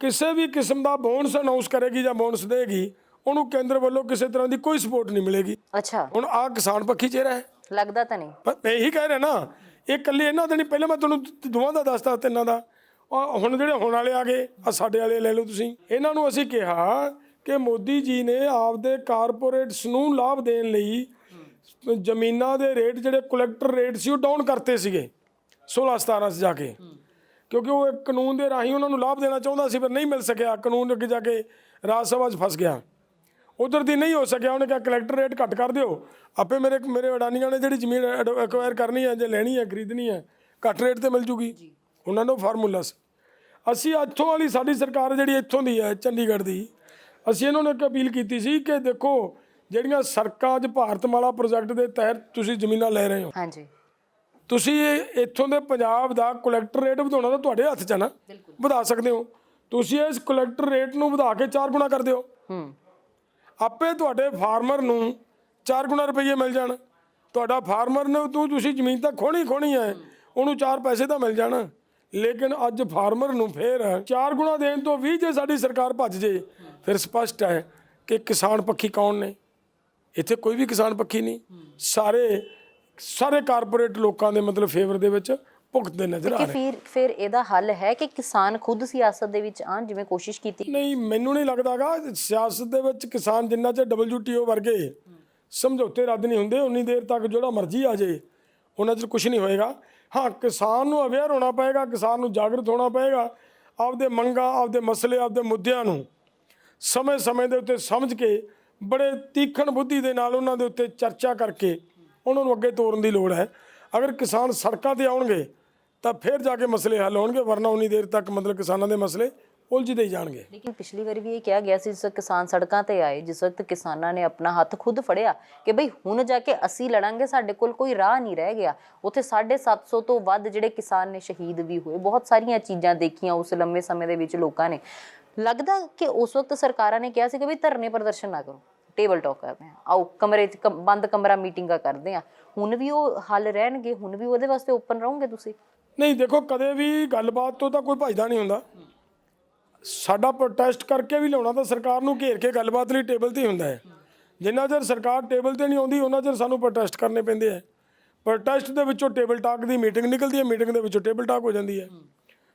ਕਿਸੇ ਵੀ ਕਿਸਮ ਦਾ ਬੋਨਸ ਅਨਾਉਂਸ ਕਰੇਗੀ ਜਾਂ ਬੋਨਸ ਦੇਗੀ ਉਹਨੂੰ ਕੇਂਦਰ ਵੱਲੋਂ ਕਿਸੇ ਤਰ੍ਹਾਂ ਦੀ ਕੋਈ ਸਪੋਰਟ ਨਹੀਂ ਮਿਲੇਗੀ। ਅੱਛਾ। ਹੁਣ ਆ ਕਿਸਾਨ ਪੱਖੀ ਚਿਹਰਾ ਹੈ। ਲੱਗਦਾ ਤਾਂ ਨਹੀਂ। ਪਰ ਮੈਂ ਇਹੀ ਕਹਿ ਰਿਹਾ ਨਾ ਇਹ ਇਕੱਲੇ ਇਹਨਾਂ ਦੇ ਨਹੀਂ ਪਹਿਲਾਂ ਮੈਂ ਤੁਹਾਨੂੰ ਦੋਵਾਂ ਦਾ ਦੱਸਤਾ ਤਿੰਨਾਂ ਦਾ। ਆਹ ਹੁਣ ਜਿਹੜੇ ਹੁਣ ਵਾਲੇ ਆ ਗਏ ਆ ਸਾਡੇ ਵਾਲੇ ਲੈ ਲਓ ਤੁਸੀਂ। ਇਹਨਾਂ ਨੂੰ ਅਸੀਂ ਕਿਹਾ ਕਿ ਮੋਦੀ ਜੀ ਨੇ ਆਪਦੇ ਕਾਰਪੋਰੇਟਸ ਨੂੰ ਲਾਭ ਦੇਣ ਲਈ ਜ਼ਮੀਨਾਂ ਦੇ ਰੇਟ ਜਿਹੜੇ ਕਲੈਕਟਰ ਰੇਟ ਸੀ ਉਹ ਡਾਊਨ ਕਰਤੇ ਸੀਗੇ 16 17 ਚ ਜਾ ਕੇ। ਕਿਉਂਕਿ ਉਹ ਇੱਕ ਕਾਨੂੰਨ ਦੇ ਰਾਹੀਂ ਉਹਨਾਂ ਨੂੰ ਲਾਭ ਦੇਣਾ ਚਾਹੁੰਦਾ ਸੀ ਪਰ ਨਹੀਂ ਮਿਲ ਸਕਿਆ। ਕਾਨੂੰਨ ਅੱਗੇ ਜਾ ਕੇ ਰਾਜ ਸਭਾ 'ਚ ਫਸ ਗਿਆ। ਉਧਰ ਦੀ ਨਹੀਂ ਹੋ ਸਕਿਆ ਉਹਨੇ ਕਿਹਾ ਕਲੈਕਟਰ ਰੇਟ ਘੱਟ ਕਰ ਦਿਓ। ਆਪੇ ਮੇਰੇ ਮੇਰੇ ਅਡਾਨੀਆਂ ਨੇ ਜਿਹੜੀ ਜ਼ਮੀਨ ਐਕਵਾਇਰ ਕਰਨੀ ਹੈ ਜੇ ਲੈਣੀ ਹੈ ਖਰੀਦਣੀ ਹੈ ਘੱਟ ਰੇਟ ਤੇ ਮਿਲ ਜੂਗੀ। ਉਹਨਾਂ ਨੂੰ ਫਾਰਮੂਲਾ ਸੀ ਅਸੀਂ ਇੱਥੋਂ ਵਾਲੀ ਸਾਡੀ ਸਰਕਾਰ ਜਿਹੜੀ ਇੱਥੋਂ ਦੀ ਹੈ ਚੰਡੀਗੜ੍ਹ ਦੀ ਅਸੀਂ ਇਹਨਾਂ ਨੂੰ ਇੱਕ ਅਪੀਲ ਕੀਤੀ ਸੀ ਕਿ ਦੇਖੋ ਜਿਹੜੀਆਂ ਸੜਕਾਂ ਅੱਜ ਭਾਰਤਮਾਲਾ ਪ੍ਰੋਜੈਕਟ ਦੇ ਤਹਿਤ ਤੁਸੀਂ ਜ਼ਮੀਨਾਂ ਲੈ ਰਹੇ ਹੋ। ਹਾਂਜੀ। ਤੁਸੀਂ ਇੱਥੋਂ ਦੇ ਪੰਜਾਬ ਦਾ ਕਲੈਕਟਰ ਰੇਟ ਵਧਾਉਣਾ ਤਾਂ ਤੁਹਾਡੇ ਹੱਥ 'ਚ ਹੈ ਨਾ। ਵਧਾ ਸਕਦੇ ਹੋ। ਤੁਸੀਂ ਇਸ ਕਲੈਕਟਰ ਰੇਟ ਨੂੰ ਵਧਾ ਕੇ 4 ਗੁਣਾ ਕਰ ਦਿਓ। ਹੂੰ। ਆਪੇ ਤੁਹਾਡੇ ਫਾਰਮਰ ਨੂੰ 4 ਗੁਣਾ ਰੁਪਏ ਮਿਲ ਜਾਣ। ਤੁਹਾਡਾ ਫਾਰਮਰ ਨੂੰ ਤੂੰ ਤੁਸੀਂ ਜ਼ਮੀਨ ਤਾਂ ਖੋਣੀ ਖੋਣੀ ਹੈ ਉਹਨੂੰ 4 ਪੈਸੇ ਤਾਂ ਮਿਲ ਜਾਣ। ਲੇਕਿਨ ਅੱਜ ਫਾਰਮਰ ਨੂੰ ਫੇਰ 4 ਗੁਣਾ ਦੇਣ ਤੋਂ ਵੀ ਜੇ ਸਾਡੀ ਸਰਕਾਰ ਭੱਜ ਜੇ, ਫਿਰ ਸਪਸ਼ਟ ਹੈ ਕਿ ਕਿਸਾਨ ਪੱਖੀ ਕੌਣ ਨੇ? ਇੱਥੇ ਕੋਈ ਵੀ ਕਿਸਾਨ ਪੱਖੀ ਨਹੀਂ। ਸਾਰੇ ਸਾਰੇ ਕਾਰਪੋਰੇਟ ਲੋਕਾਂ ਦੇ ਮਤਲਬ ਫੇਵਰ ਦੇ ਵਿੱਚ ਭੁਗਤਦੇ ਨਜ਼ਰ ਆ ਕਿ ਰਹੇ। ਫਿਰ ਫਿਰ ਇਹਦਾ ਹੱਲ ਹੈ ਕਿ ਕਿਸਾਨ ਖੁਦ ਸਿਆਸਤ ਦੇ ਵਿੱਚ ਆਣ ਜਿਵੇਂ ਕੋਸ਼ਿਸ਼ ਕੀਤੀ। ਨਹੀਂ ਮੈਨੂੰ ਨਹੀਂ ਲੱਗਦਾਗਾ ਸਿਆਸਤ ਦੇ ਵਿੱਚ ਕਿਸਾਨ ਜਿੰਨਾ ਚਿਰ WTO ਵਰਗੇ ਸਮਝੌਤੇ ਰੱਦ ਨਹੀਂ ਹੁੰਦੇ ਉਨੀ ਦੇਰ ਤੱਕ ਜਿਹੜਾ ਮਰਜ਼ੀ ਆ ਜੇ ਉਹਨਾਂ ਚਿਰ ਕੁਝ ਨਹੀਂ ਹੋਏਗਾ। ਹਾਂ ਕਿਸਾਨ ਨੂੰ ਅਵੇਅਰ ਹੋਣਾ ਪਏਗਾ ਕਿਸਾਨ ਨੂੰ ਜਾਗਰਤ ਹੋਣਾ ਪਏਗਾ ਆਪਦੇ ਮੰਗਾਂ ਆਪਦੇ ਮਸਲੇ ਆਪਦੇ ਮੁੱਦਿਆਂ ਨੂੰ ਸਮੇਂ-ਸਮੇਂ ਦੇ ਉੱਤੇ ਸਮਝ ਕੇ ਬੜੇ ਤੀਖਣ ਬੁੱਧੀ ਦੇ ਨਾਲ ਉਹਨਾਂ ਦੇ ਉੱਤੇ ਚਰਚਾ ਕਰਕੇ ਉਹਨਾਂ ਨੂੰ ਅੱਗੇ ਤੋਰਨ ਦੀ ਲੋੜ ਹੈ। ਅਗਰ ਕਿਸਾਨ ਸੜਕਾਂ ਤੇ ਆਉਣਗੇ ਤਾਂ ਫਿਰ ਜਾ ਕੇ ਮਸਲੇ ਹੱਲ ਹੋਣਗੇ, ਵਰਨਾ ਉਨੀ ਦੇਰ ਤੱਕ ਮਤਲਬ ਕਿਸਾਨਾਂ ਦੇ ਮਸਲੇ ਉਲਝਦੇ ਹੀ ਜਾਣਗੇ। ਲੇਕਿਨ ਪਿਛਲੀ ਵਾਰੀ ਵੀ ਇਹ ਕਿਹਾ ਗਿਆ ਸੀ, ਜਿਸ ਵਕਤ ਕਿਸਾਨ ਸੜਕਾਂ ਤੇ ਆਏ, ਜਿਸ ਵਕਤ ਕਿਸਾਨਾਂ ਨੇ ਆਪਣਾ ਹੱਥ ਖੁਦ ਫੜਿਆ ਕਿ ਭਈ ਹੁਣ ਜਾ ਕੇ ਅਸੀਂ ਲੜਾਂਗੇ, ਸਾਡੇ ਕੋਲ ਕੋਈ ਰਾਹ ਨਹੀਂ ਰਹਿ ਗਿਆ। ਉੱਥੇ 750 ਤੋਂ ਵੱਧ ਜਿਹੜੇ ਕਿਸਾਨ ਨੇ ਸ਼ਹੀਦ ਵੀ ਹੋਏ, ਬਹੁਤ ਸਾਰੀਆਂ ਚੀਜ਼ਾਂ ਦੇਖੀਆਂ ਉਸ ਲੰਮੇ ਸਮੇਂ ਦੇ ਵਿੱਚ ਲੋਕਾਂ ਨੇ। ਲੱਗਦਾ ਕਿ ਉਸ ਵਕਤ ਸਰਕਾਰਾਂ ਨੇ ਕਿਹਾ ਸੀ ਕਿ ਭਈ ਧਰਨੇ ਪ੍ਰਦਰਸ਼ਨ ਨਾ ਕਰੋ। ਟੇਬਲ ਟਾਕ ਕਰਦੇ ਆ ਆਓ, ਕਮਰੇ 'ਚ ਬੰਦ ਕਮਰਾ ਮੀਟਿੰਗਾਂ ਕਰਦੇ ਆ ਹੁਣ ਵੀ ਉਹ ਹੱਲ ਰਹਿਣਗੇ, ਹੁਣ ਵੀ ਉਹਦੇ ਵਾਸਤੇ ਓਪਨ ਰਹੋਗੇ ਤੁਸੀਂ? ਨਹੀਂ, ਦੇਖੋ, ਕਦੇ ਵੀ ਗੱਲਬਾਤ ਤੋਂ ਤਾਂ ਕੋਈ ਭਜਦਾ ਨਹੀਂ ਹੁੰਦਾ। ਸਾਡਾ ਪ੍ਰੋਟੈਸਟ ਕਰਕੇ ਵੀ ਲਿਆਉਣਾ ਤਾਂ ਸਰਕਾਰ ਨੂੰ ਘੇਰ ਕੇ ਗੱਲਬਾਤ ਲਈ ਟੇਬਲ ਤੇ ਹੀ ਹੁੰਦਾ ਹੈ। ਜਿੰਨਾ ਚਿਰ ਸਰਕਾਰ ਟੇਬਲ ਤੇ ਨਹੀਂ ਆਉਂਦੀ ਉਹਨਾਂ ਚਿਰ ਸਾਨੂੰ ਪ੍ਰੋਟੈਸਟ ਕਰਨੇ ਪੈਂਦੇ ਆ ਪ੍ਰੋਟੈਸਟ ਦੇ ਵਿੱਚੋਂ ਟੇਬਲ ਟਾਕ ਦੀ ਮੀਟਿੰਗ ਨਿਕਲਦੀ ਹੈ ਮੀਟਿੰਗ ਦੇ ਵਿੱਚੋਂ ਟੇਬਲ ਟਾਕ ਹੋ ਜਾਂਦੀ ਹੈ।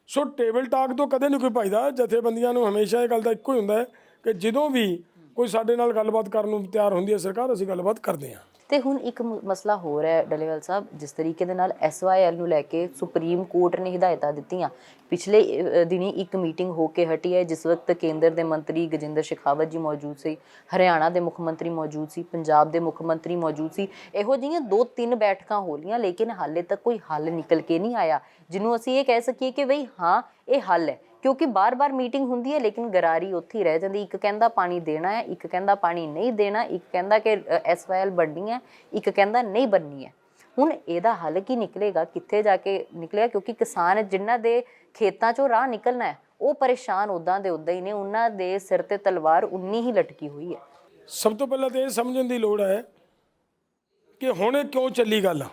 ਸੋ ਟੇਬਲ ਟਾਕ ਤੋਂ ਕਦੇ ਨਹੀਂ ਕੋਈ ਭਜਦਾ। ਜਥੇਬੰਦੀਆਂ ਨੂੰ ਹਮੇਸ਼ਾ ਇਹ ਗੱਲ ਦਾ ਇੱਕੋ ਹੀ ਹੁੰਦਾ ਹੈ ਕਿ ਜਦੋਂ ਵੀ ਕੋਈ ਸਾਡੇ ਨਾਲ ਗੱਲਬਾਤ ਕਰਨ ਨੂੰ ਤਿਆਰ ਹੁੰਦੀ ਹੈ ਸਰਕਾਰ, ਅਸੀਂ ਗੱਲਬਾਤ ਕਰਦੇ ਹਾਂ। ਤੇ ਹੁਣ ਇੱਕ ਮਸਲਾ ਹੋਰ ਹੈ ਡਲੇਵਾਲ ਸਾਹਿਬ, ਜਿਸ ਤਰੀਕੇ ਦੇ ਨਾਲ ਐਸਵਾਈਐਲ ਨੂੰ ਲੈ ਕੇ ਸੁਪਰੀਮ ਕੋਰਟ ਨੇ ਹਦਾਇਤਾਂ ਦਿੱਤੀਆਂ। ਪਿਛਲੇ ਦਿਨੀ ਇੱਕ ਮੀਟਿੰਗ ਹੋ ਕੇ ਹਟੀ ਹੈ, ਜਿਸ ਵਕਤ ਕੇਂਦਰ ਦੇ ਮੰਤਰੀ ਗਜਿੰਦਰ ਸ਼ੇਖਾਵਤ ਜੀ ਮੌਜੂਦ ਸੀ, ਹਰਿਆਣਾ ਦੇ ਮੁੱਖ ਮੰਤਰੀ ਮੌਜੂਦ ਸੀ, ਪੰਜਾਬ ਦੇ ਮੁੱਖ ਮੰਤਰੀ ਮੌਜੂਦ ਸੀ। ਇਹੋ ਜਿਹੀਆਂ ਦੋ ਤਿੰਨ ਬੈਠਕਾਂ ਹੋ ਲੀਆਂ ਲੇਕਿਨ ਹਾਲੇ ਤੱਕ ਕੋਈ ਹੱਲ ਨਿਕਲ ਕੇ ਨਹੀਂ ਆਇਆ ਜਿਹਨੂੰ ਅਸੀਂ ਇਹ ਕਹਿ ਸਕੀਏ ਕਿ ਬਈ ਹਾਂ, ਇਹ ਹੱਲ ਹੈ। ਕਿਉਂਕਿ ਬਾਰ-ਬਾਰ ਮੀਟਿੰਗ ਹੁੰਦੀ ਹੈ ਲੇਕਿਨ ਗਰਾਰੀ ਉੱਥੇ ਹੀ ਰਹਿ ਜਾਂਦੀ। ਇੱਕ ਕਹਿੰਦਾ ਪਾਣੀ ਦੇਣਾ ਹੈ ਇੱਕ ਕਹਿੰਦਾ ਪਾਣੀ ਨਹੀਂ ਦੇਣਾ ਇੱਕ ਕਹਿੰਦਾ ਕਿ ਐਸਵਾਈਐਲ ਬਣਨੀ ਹੈ ਇੱਕ ਕਹਿੰਦਾ ਨਹੀਂ ਬਣਨੀ ਹੈ। ਹੁਣ ਇਹਦਾ ਹੱਲ ਕੀ ਨਿਕਲੇਗਾ? ਕਿੱਥੇ ਜਾ ਕੇ ਨਿਕਲੇਗਾ ਕਿਉਂਕਿ ਕਿਸਾਨ ਜਿਨ੍ਹਾਂ ਦੇ ਖੇਤਾਂ 'ਚੋਂ ਰਾਹ ਨਿਕਲਣਾ ਹੈ ਉਹ ਪਰੇਸ਼ਾਨ ਉਦਾਂ ਦੇ ਉਦਾਂ ਹੀ ਨੇ। ਉਹਨਾਂ ਦੇ ਸਿਰ ਤੇ ਤਲਵਾਰ ਉਨੀ ਹੀ ਲਟਕੀ ਹੋਈ ਹੈ। ਸਭ ਤੋਂ ਪਹਿਲਾਂ ਤਾਂ ਇਹ ਸਮਝਣ ਦੀ ਲੋੜ ਹੈ ਕਿ ਹੁਣ ਇਹ ਕਿਉਂ ਚੱਲੀ ਗੱਲ?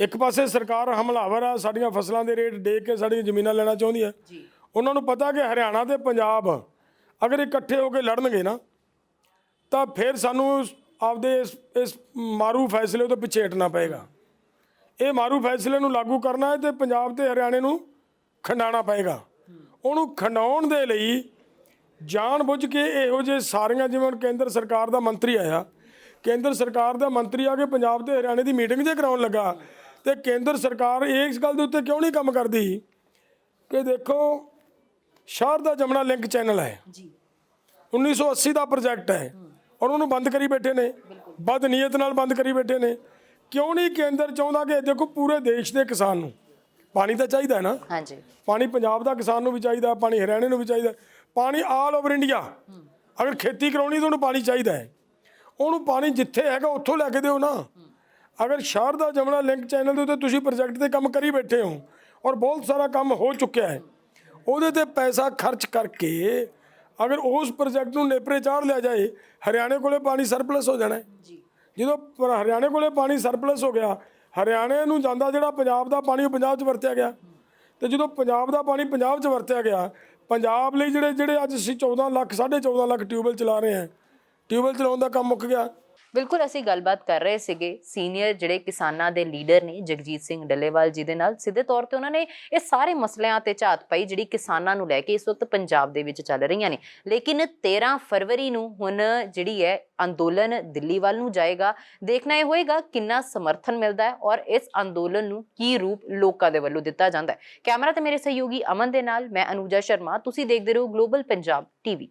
ਇੱਕ ਪਾਸੇ ਸਰਕਾਰ ਹਮਲਾਵਰ ਆ ਸਾਡੀਆਂ ਫਸਲਾਂ ਦੇ ਰੇਟ ਦੇ ਕੇ ਸਾਡੀਆਂ ਜ਼ਮੀਨਾਂ ਲੈਣਾ ਚਾਹੁੰਦੀ ਹੈ। ਜੀ। ਉਹਨਾਂ ਨੂੰ ਪਤਾ ਕਿ ਹਰਿਆਣਾ ਤੇ ਪੰਜਾਬ ਅਗਰ ਇਕੱਠੇ ਹੋ ਕੇ ਲੜਨਗੇ ਨਾ, ਤਾਂ ਫਿਰ ਸਾਨੂੰ ਆਪਦੇ ਇਸ ਇਸ ਮਾਰੂ ਫੈਸਲੇ ਤੋਂ ਪਿੱਛੇ ਹਟਣਾ ਪਏਗਾ। ਇਹ ਮਾਰੂ ਫੈਸਲੇ ਨੂੰ ਲਾਗੂ ਕਰਨਾ ਹੈ ਤੇ ਪੰਜਾਬ ਤੇ ਹਰਿਆਣੇ ਨੂੰ ਖੰਡਾਣਾ ਪਏਗਾ। ਉਹਨੂੰ ਖੰਡਾਉਣ ਦੇ ਲਈ ਜਾਣ ਬੁੱਝ ਕੇ ਇਹੋ ਜਿਹੇ ਸਾਰੀਆਂ, ਜਿਵੇਂ ਹੁਣ ਕੇਂਦਰ ਸਰਕਾਰ ਦਾ ਮੰਤਰੀ ਆਇਆ, ਕੇਂਦਰ ਸਰਕਾਰ ਦਾ ਮੰਤਰੀ ਆ ਕੇ ਪੰਜਾਬ ਤੇ ਹਰਿਆਣੇ ਦੀ ਮੀਟਿੰਗ ਜੇ ਕਰਾਉਣ ਲੱਗਾ, ਤੇ ਕੇਂਦਰ ਸਰਕਾਰ ਇਸ ਗੱਲ ਦੇ ਉੱਤੇ ਕਿਉਂ ਨਹੀਂ ਕੰਮ ਕਰਦੀ? ਕਿ ਦੇਖੋ ਸ਼ਹਿਰ ਦਾ ਜਮਨਾ ਲਿੰਕ ਚੈਨਲ ਹੈ। ਜੀ। 1980 ਦਾ ਪ੍ਰੋਜੈਕਟ ਹੈ। ਔਰ ਉਹਨੂੰ ਬੰਦ ਕਰੀ ਬੈਠੇ ਨੇ। ਬਦ ਨੀਅਤ ਨਾਲ ਬੰਦ ਕਰੀ ਬੈਠੇ ਨੇ। ਕਿਉਂ ਨਹੀਂ ਕੇਂਦਰ ਚਾਹੁੰਦਾ ਕਿ ਦੇਖੋ ਪੂਰੇ ਦੇਸ਼ ਦੇ ਕਿਸਾਨ ਨੂੰ ਪਾਣੀ ਤਾਂ ਚਾਹੀਦਾ ਹੈ ਨਾ। ਹਾਂਜੀ। ਪਾਣੀ ਪੰਜਾਬ ਦਾ ਕਿਸਾਨ ਨੂੰ ਵੀ ਚਾਹੀਦਾ ਪਾਣੀ ਹਰਿਆਣੇ ਨੂੰ ਵੀ ਚਾਹੀਦਾ ਪਾਣੀ ਆਲ ਓਵਰ ਇੰਡੀਆ ਅਗਰ ਖੇਤੀ ਕਰਾਉਣੀ ਤਾਂ ਉਹਨੂੰ ਪਾਣੀ ਚਾਹੀਦਾ ਹੈ। ਉਹਨੂੰ ਪਾਣੀ ਜਿੱਥੇ ਹੈਗਾ ਉੱਥੋਂ ਲੈ ਕੇ ਦਿਓ ਨਾ। ਅਗਰ ਸ਼ਹਿਰ ਦਾ ਜਮਨਾ ਲਿੰਕ ਚੈਨਲ ਦੇ ਉੱਤੇ ਤੁਸੀਂ ਪ੍ਰੋਜੈਕਟ ਤੇ ਕੰਮ ਕਰੀ ਬੈਠੇ ਹੋ ਔਰ ਬਹੁਤ ਸਾਰਾ ਕੰਮ ਹੋ ਚੁੱਕਿਆ ਹੈ। ਉਹਦੇ ਤੇ ਪੈਸਾ ਖਰਚ ਕਰਕੇ ਅਗਰ ਉਸ ਪ੍ਰੋਜੈਕਟ ਨੂੰ ਨੇਪਰੇ ਚਾੜ ਲਿਆ ਜਾਏ ਹਰਿਆਣੇ ਕੋਲੇ ਪਾਣੀ ਸਰਪਲਸ ਹੋ ਜਾਣਾ ਜੀ। ਜਦੋਂ ਹਰਿਆਣੇ ਕੋਲੇ ਪਾਣੀ ਸਰਪਲਸ ਹੋ ਗਿਆ ਹਰਿਆਣੇ ਨੂੰ ਜਾਂਦਾ ਜਿਹੜਾ ਪੰਜਾਬ ਦਾ ਪਾਣੀ ਉਹ ਪੰਜਾਬ 'ਚ ਵਰਤਿਆ ਗਿਆ। ਤੇ ਜਦੋਂ ਪੰਜਾਬ ਦਾ ਪਾਣੀ ਪੰਜਾਬ 'ਚ ਵਰਤਿਆ ਗਿਆ ਪੰਜਾਬ ਲਈ ਜਿਹੜੇ ਜਿਹੜੇ ਅੱਜ ਅਸੀਂ 14 ਲੱਖ 14.5 ਲੱਖ ਟਿਊਬਵੈਲ ਚਲਾ ਰਹੇ ਹਾਂ ਟਿਊਬਵੈਲ ਚਲਾਉਣ ਦਾ ਕੰਮ ਮੁੱਕ ਗਿਆ। ਬਿਲਕੁਲ ਅਸੀਂ ਗੱਲਬਾਤ ਕਰ ਰਹੇ ਸੀਗੇ ਸੀਨੀਅਰ ਜਿਹੜੇ ਕਿਸਾਨਾਂ ਦੇ ਲੀਡਰ ਨੇ ਜਗਜੀਤ ਸਿੰਘ ਡੱਲੇਵਾਲ ਜੀ ਦੇ ਨਾਲ। ਸਿੱਧੇ ਤੌਰ ਤੇ ਉਹਨਾਂ ਨੇ ਇਹ ਸਾਰੇ ਮਸਲਿਆਂ ਤੇ ਝਾਤ ਪਾਈ ਜਿਹੜੀ ਕਿਸਾਨਾਂ ਨੂੰ ਲੈ ਕੇ ਇਸ ਵਕਤ ਪੰਜਾਬ ਦੇ ਵਿੱਚ ਚੱਲ ਰਹੀਆਂ ਨੇ। ਲੇਕਿਨ 13 ਫਰਵਰੀ ਨੂੰ ਹੁਣ ਜਿਹੜੀ ਹੈ ਅੰਦੋਲਨ ਦਿੱਲੀ ਵੱਲ ਨੂੰ ਜਾਏਗਾ। ਦੇਖਣਾ ਇਹ ਹੋਏਗਾ ਕਿੰਨਾ ਸਮਰਥਨ ਮਿਲਦਾ ਹੈ ਔਰ ਇਸ ਅੰਦੋਲਨ ਨੂੰ ਕੀ ਰੂਪ ਲੋਕਾਂ ਦੇ ਵੱਲੋਂ ਦਿੱਤਾ ਜਾਂਦਾ ਹੈ। ਕੈਮਰਾ ਤੇ ਮੇਰੇ ਸਹਿਯੋਗੀ ਅਮਨ ਦੇ ਨਾਲ ਮੈਂ ਅਨੂਜਾ ਸ਼ਰਮਾ। ਤੁਸੀਂ ਦੇਖਦੇ ਰਹੋ ਗਲੋਬਲ ਪੰਜਾਬ ਟੀਵੀ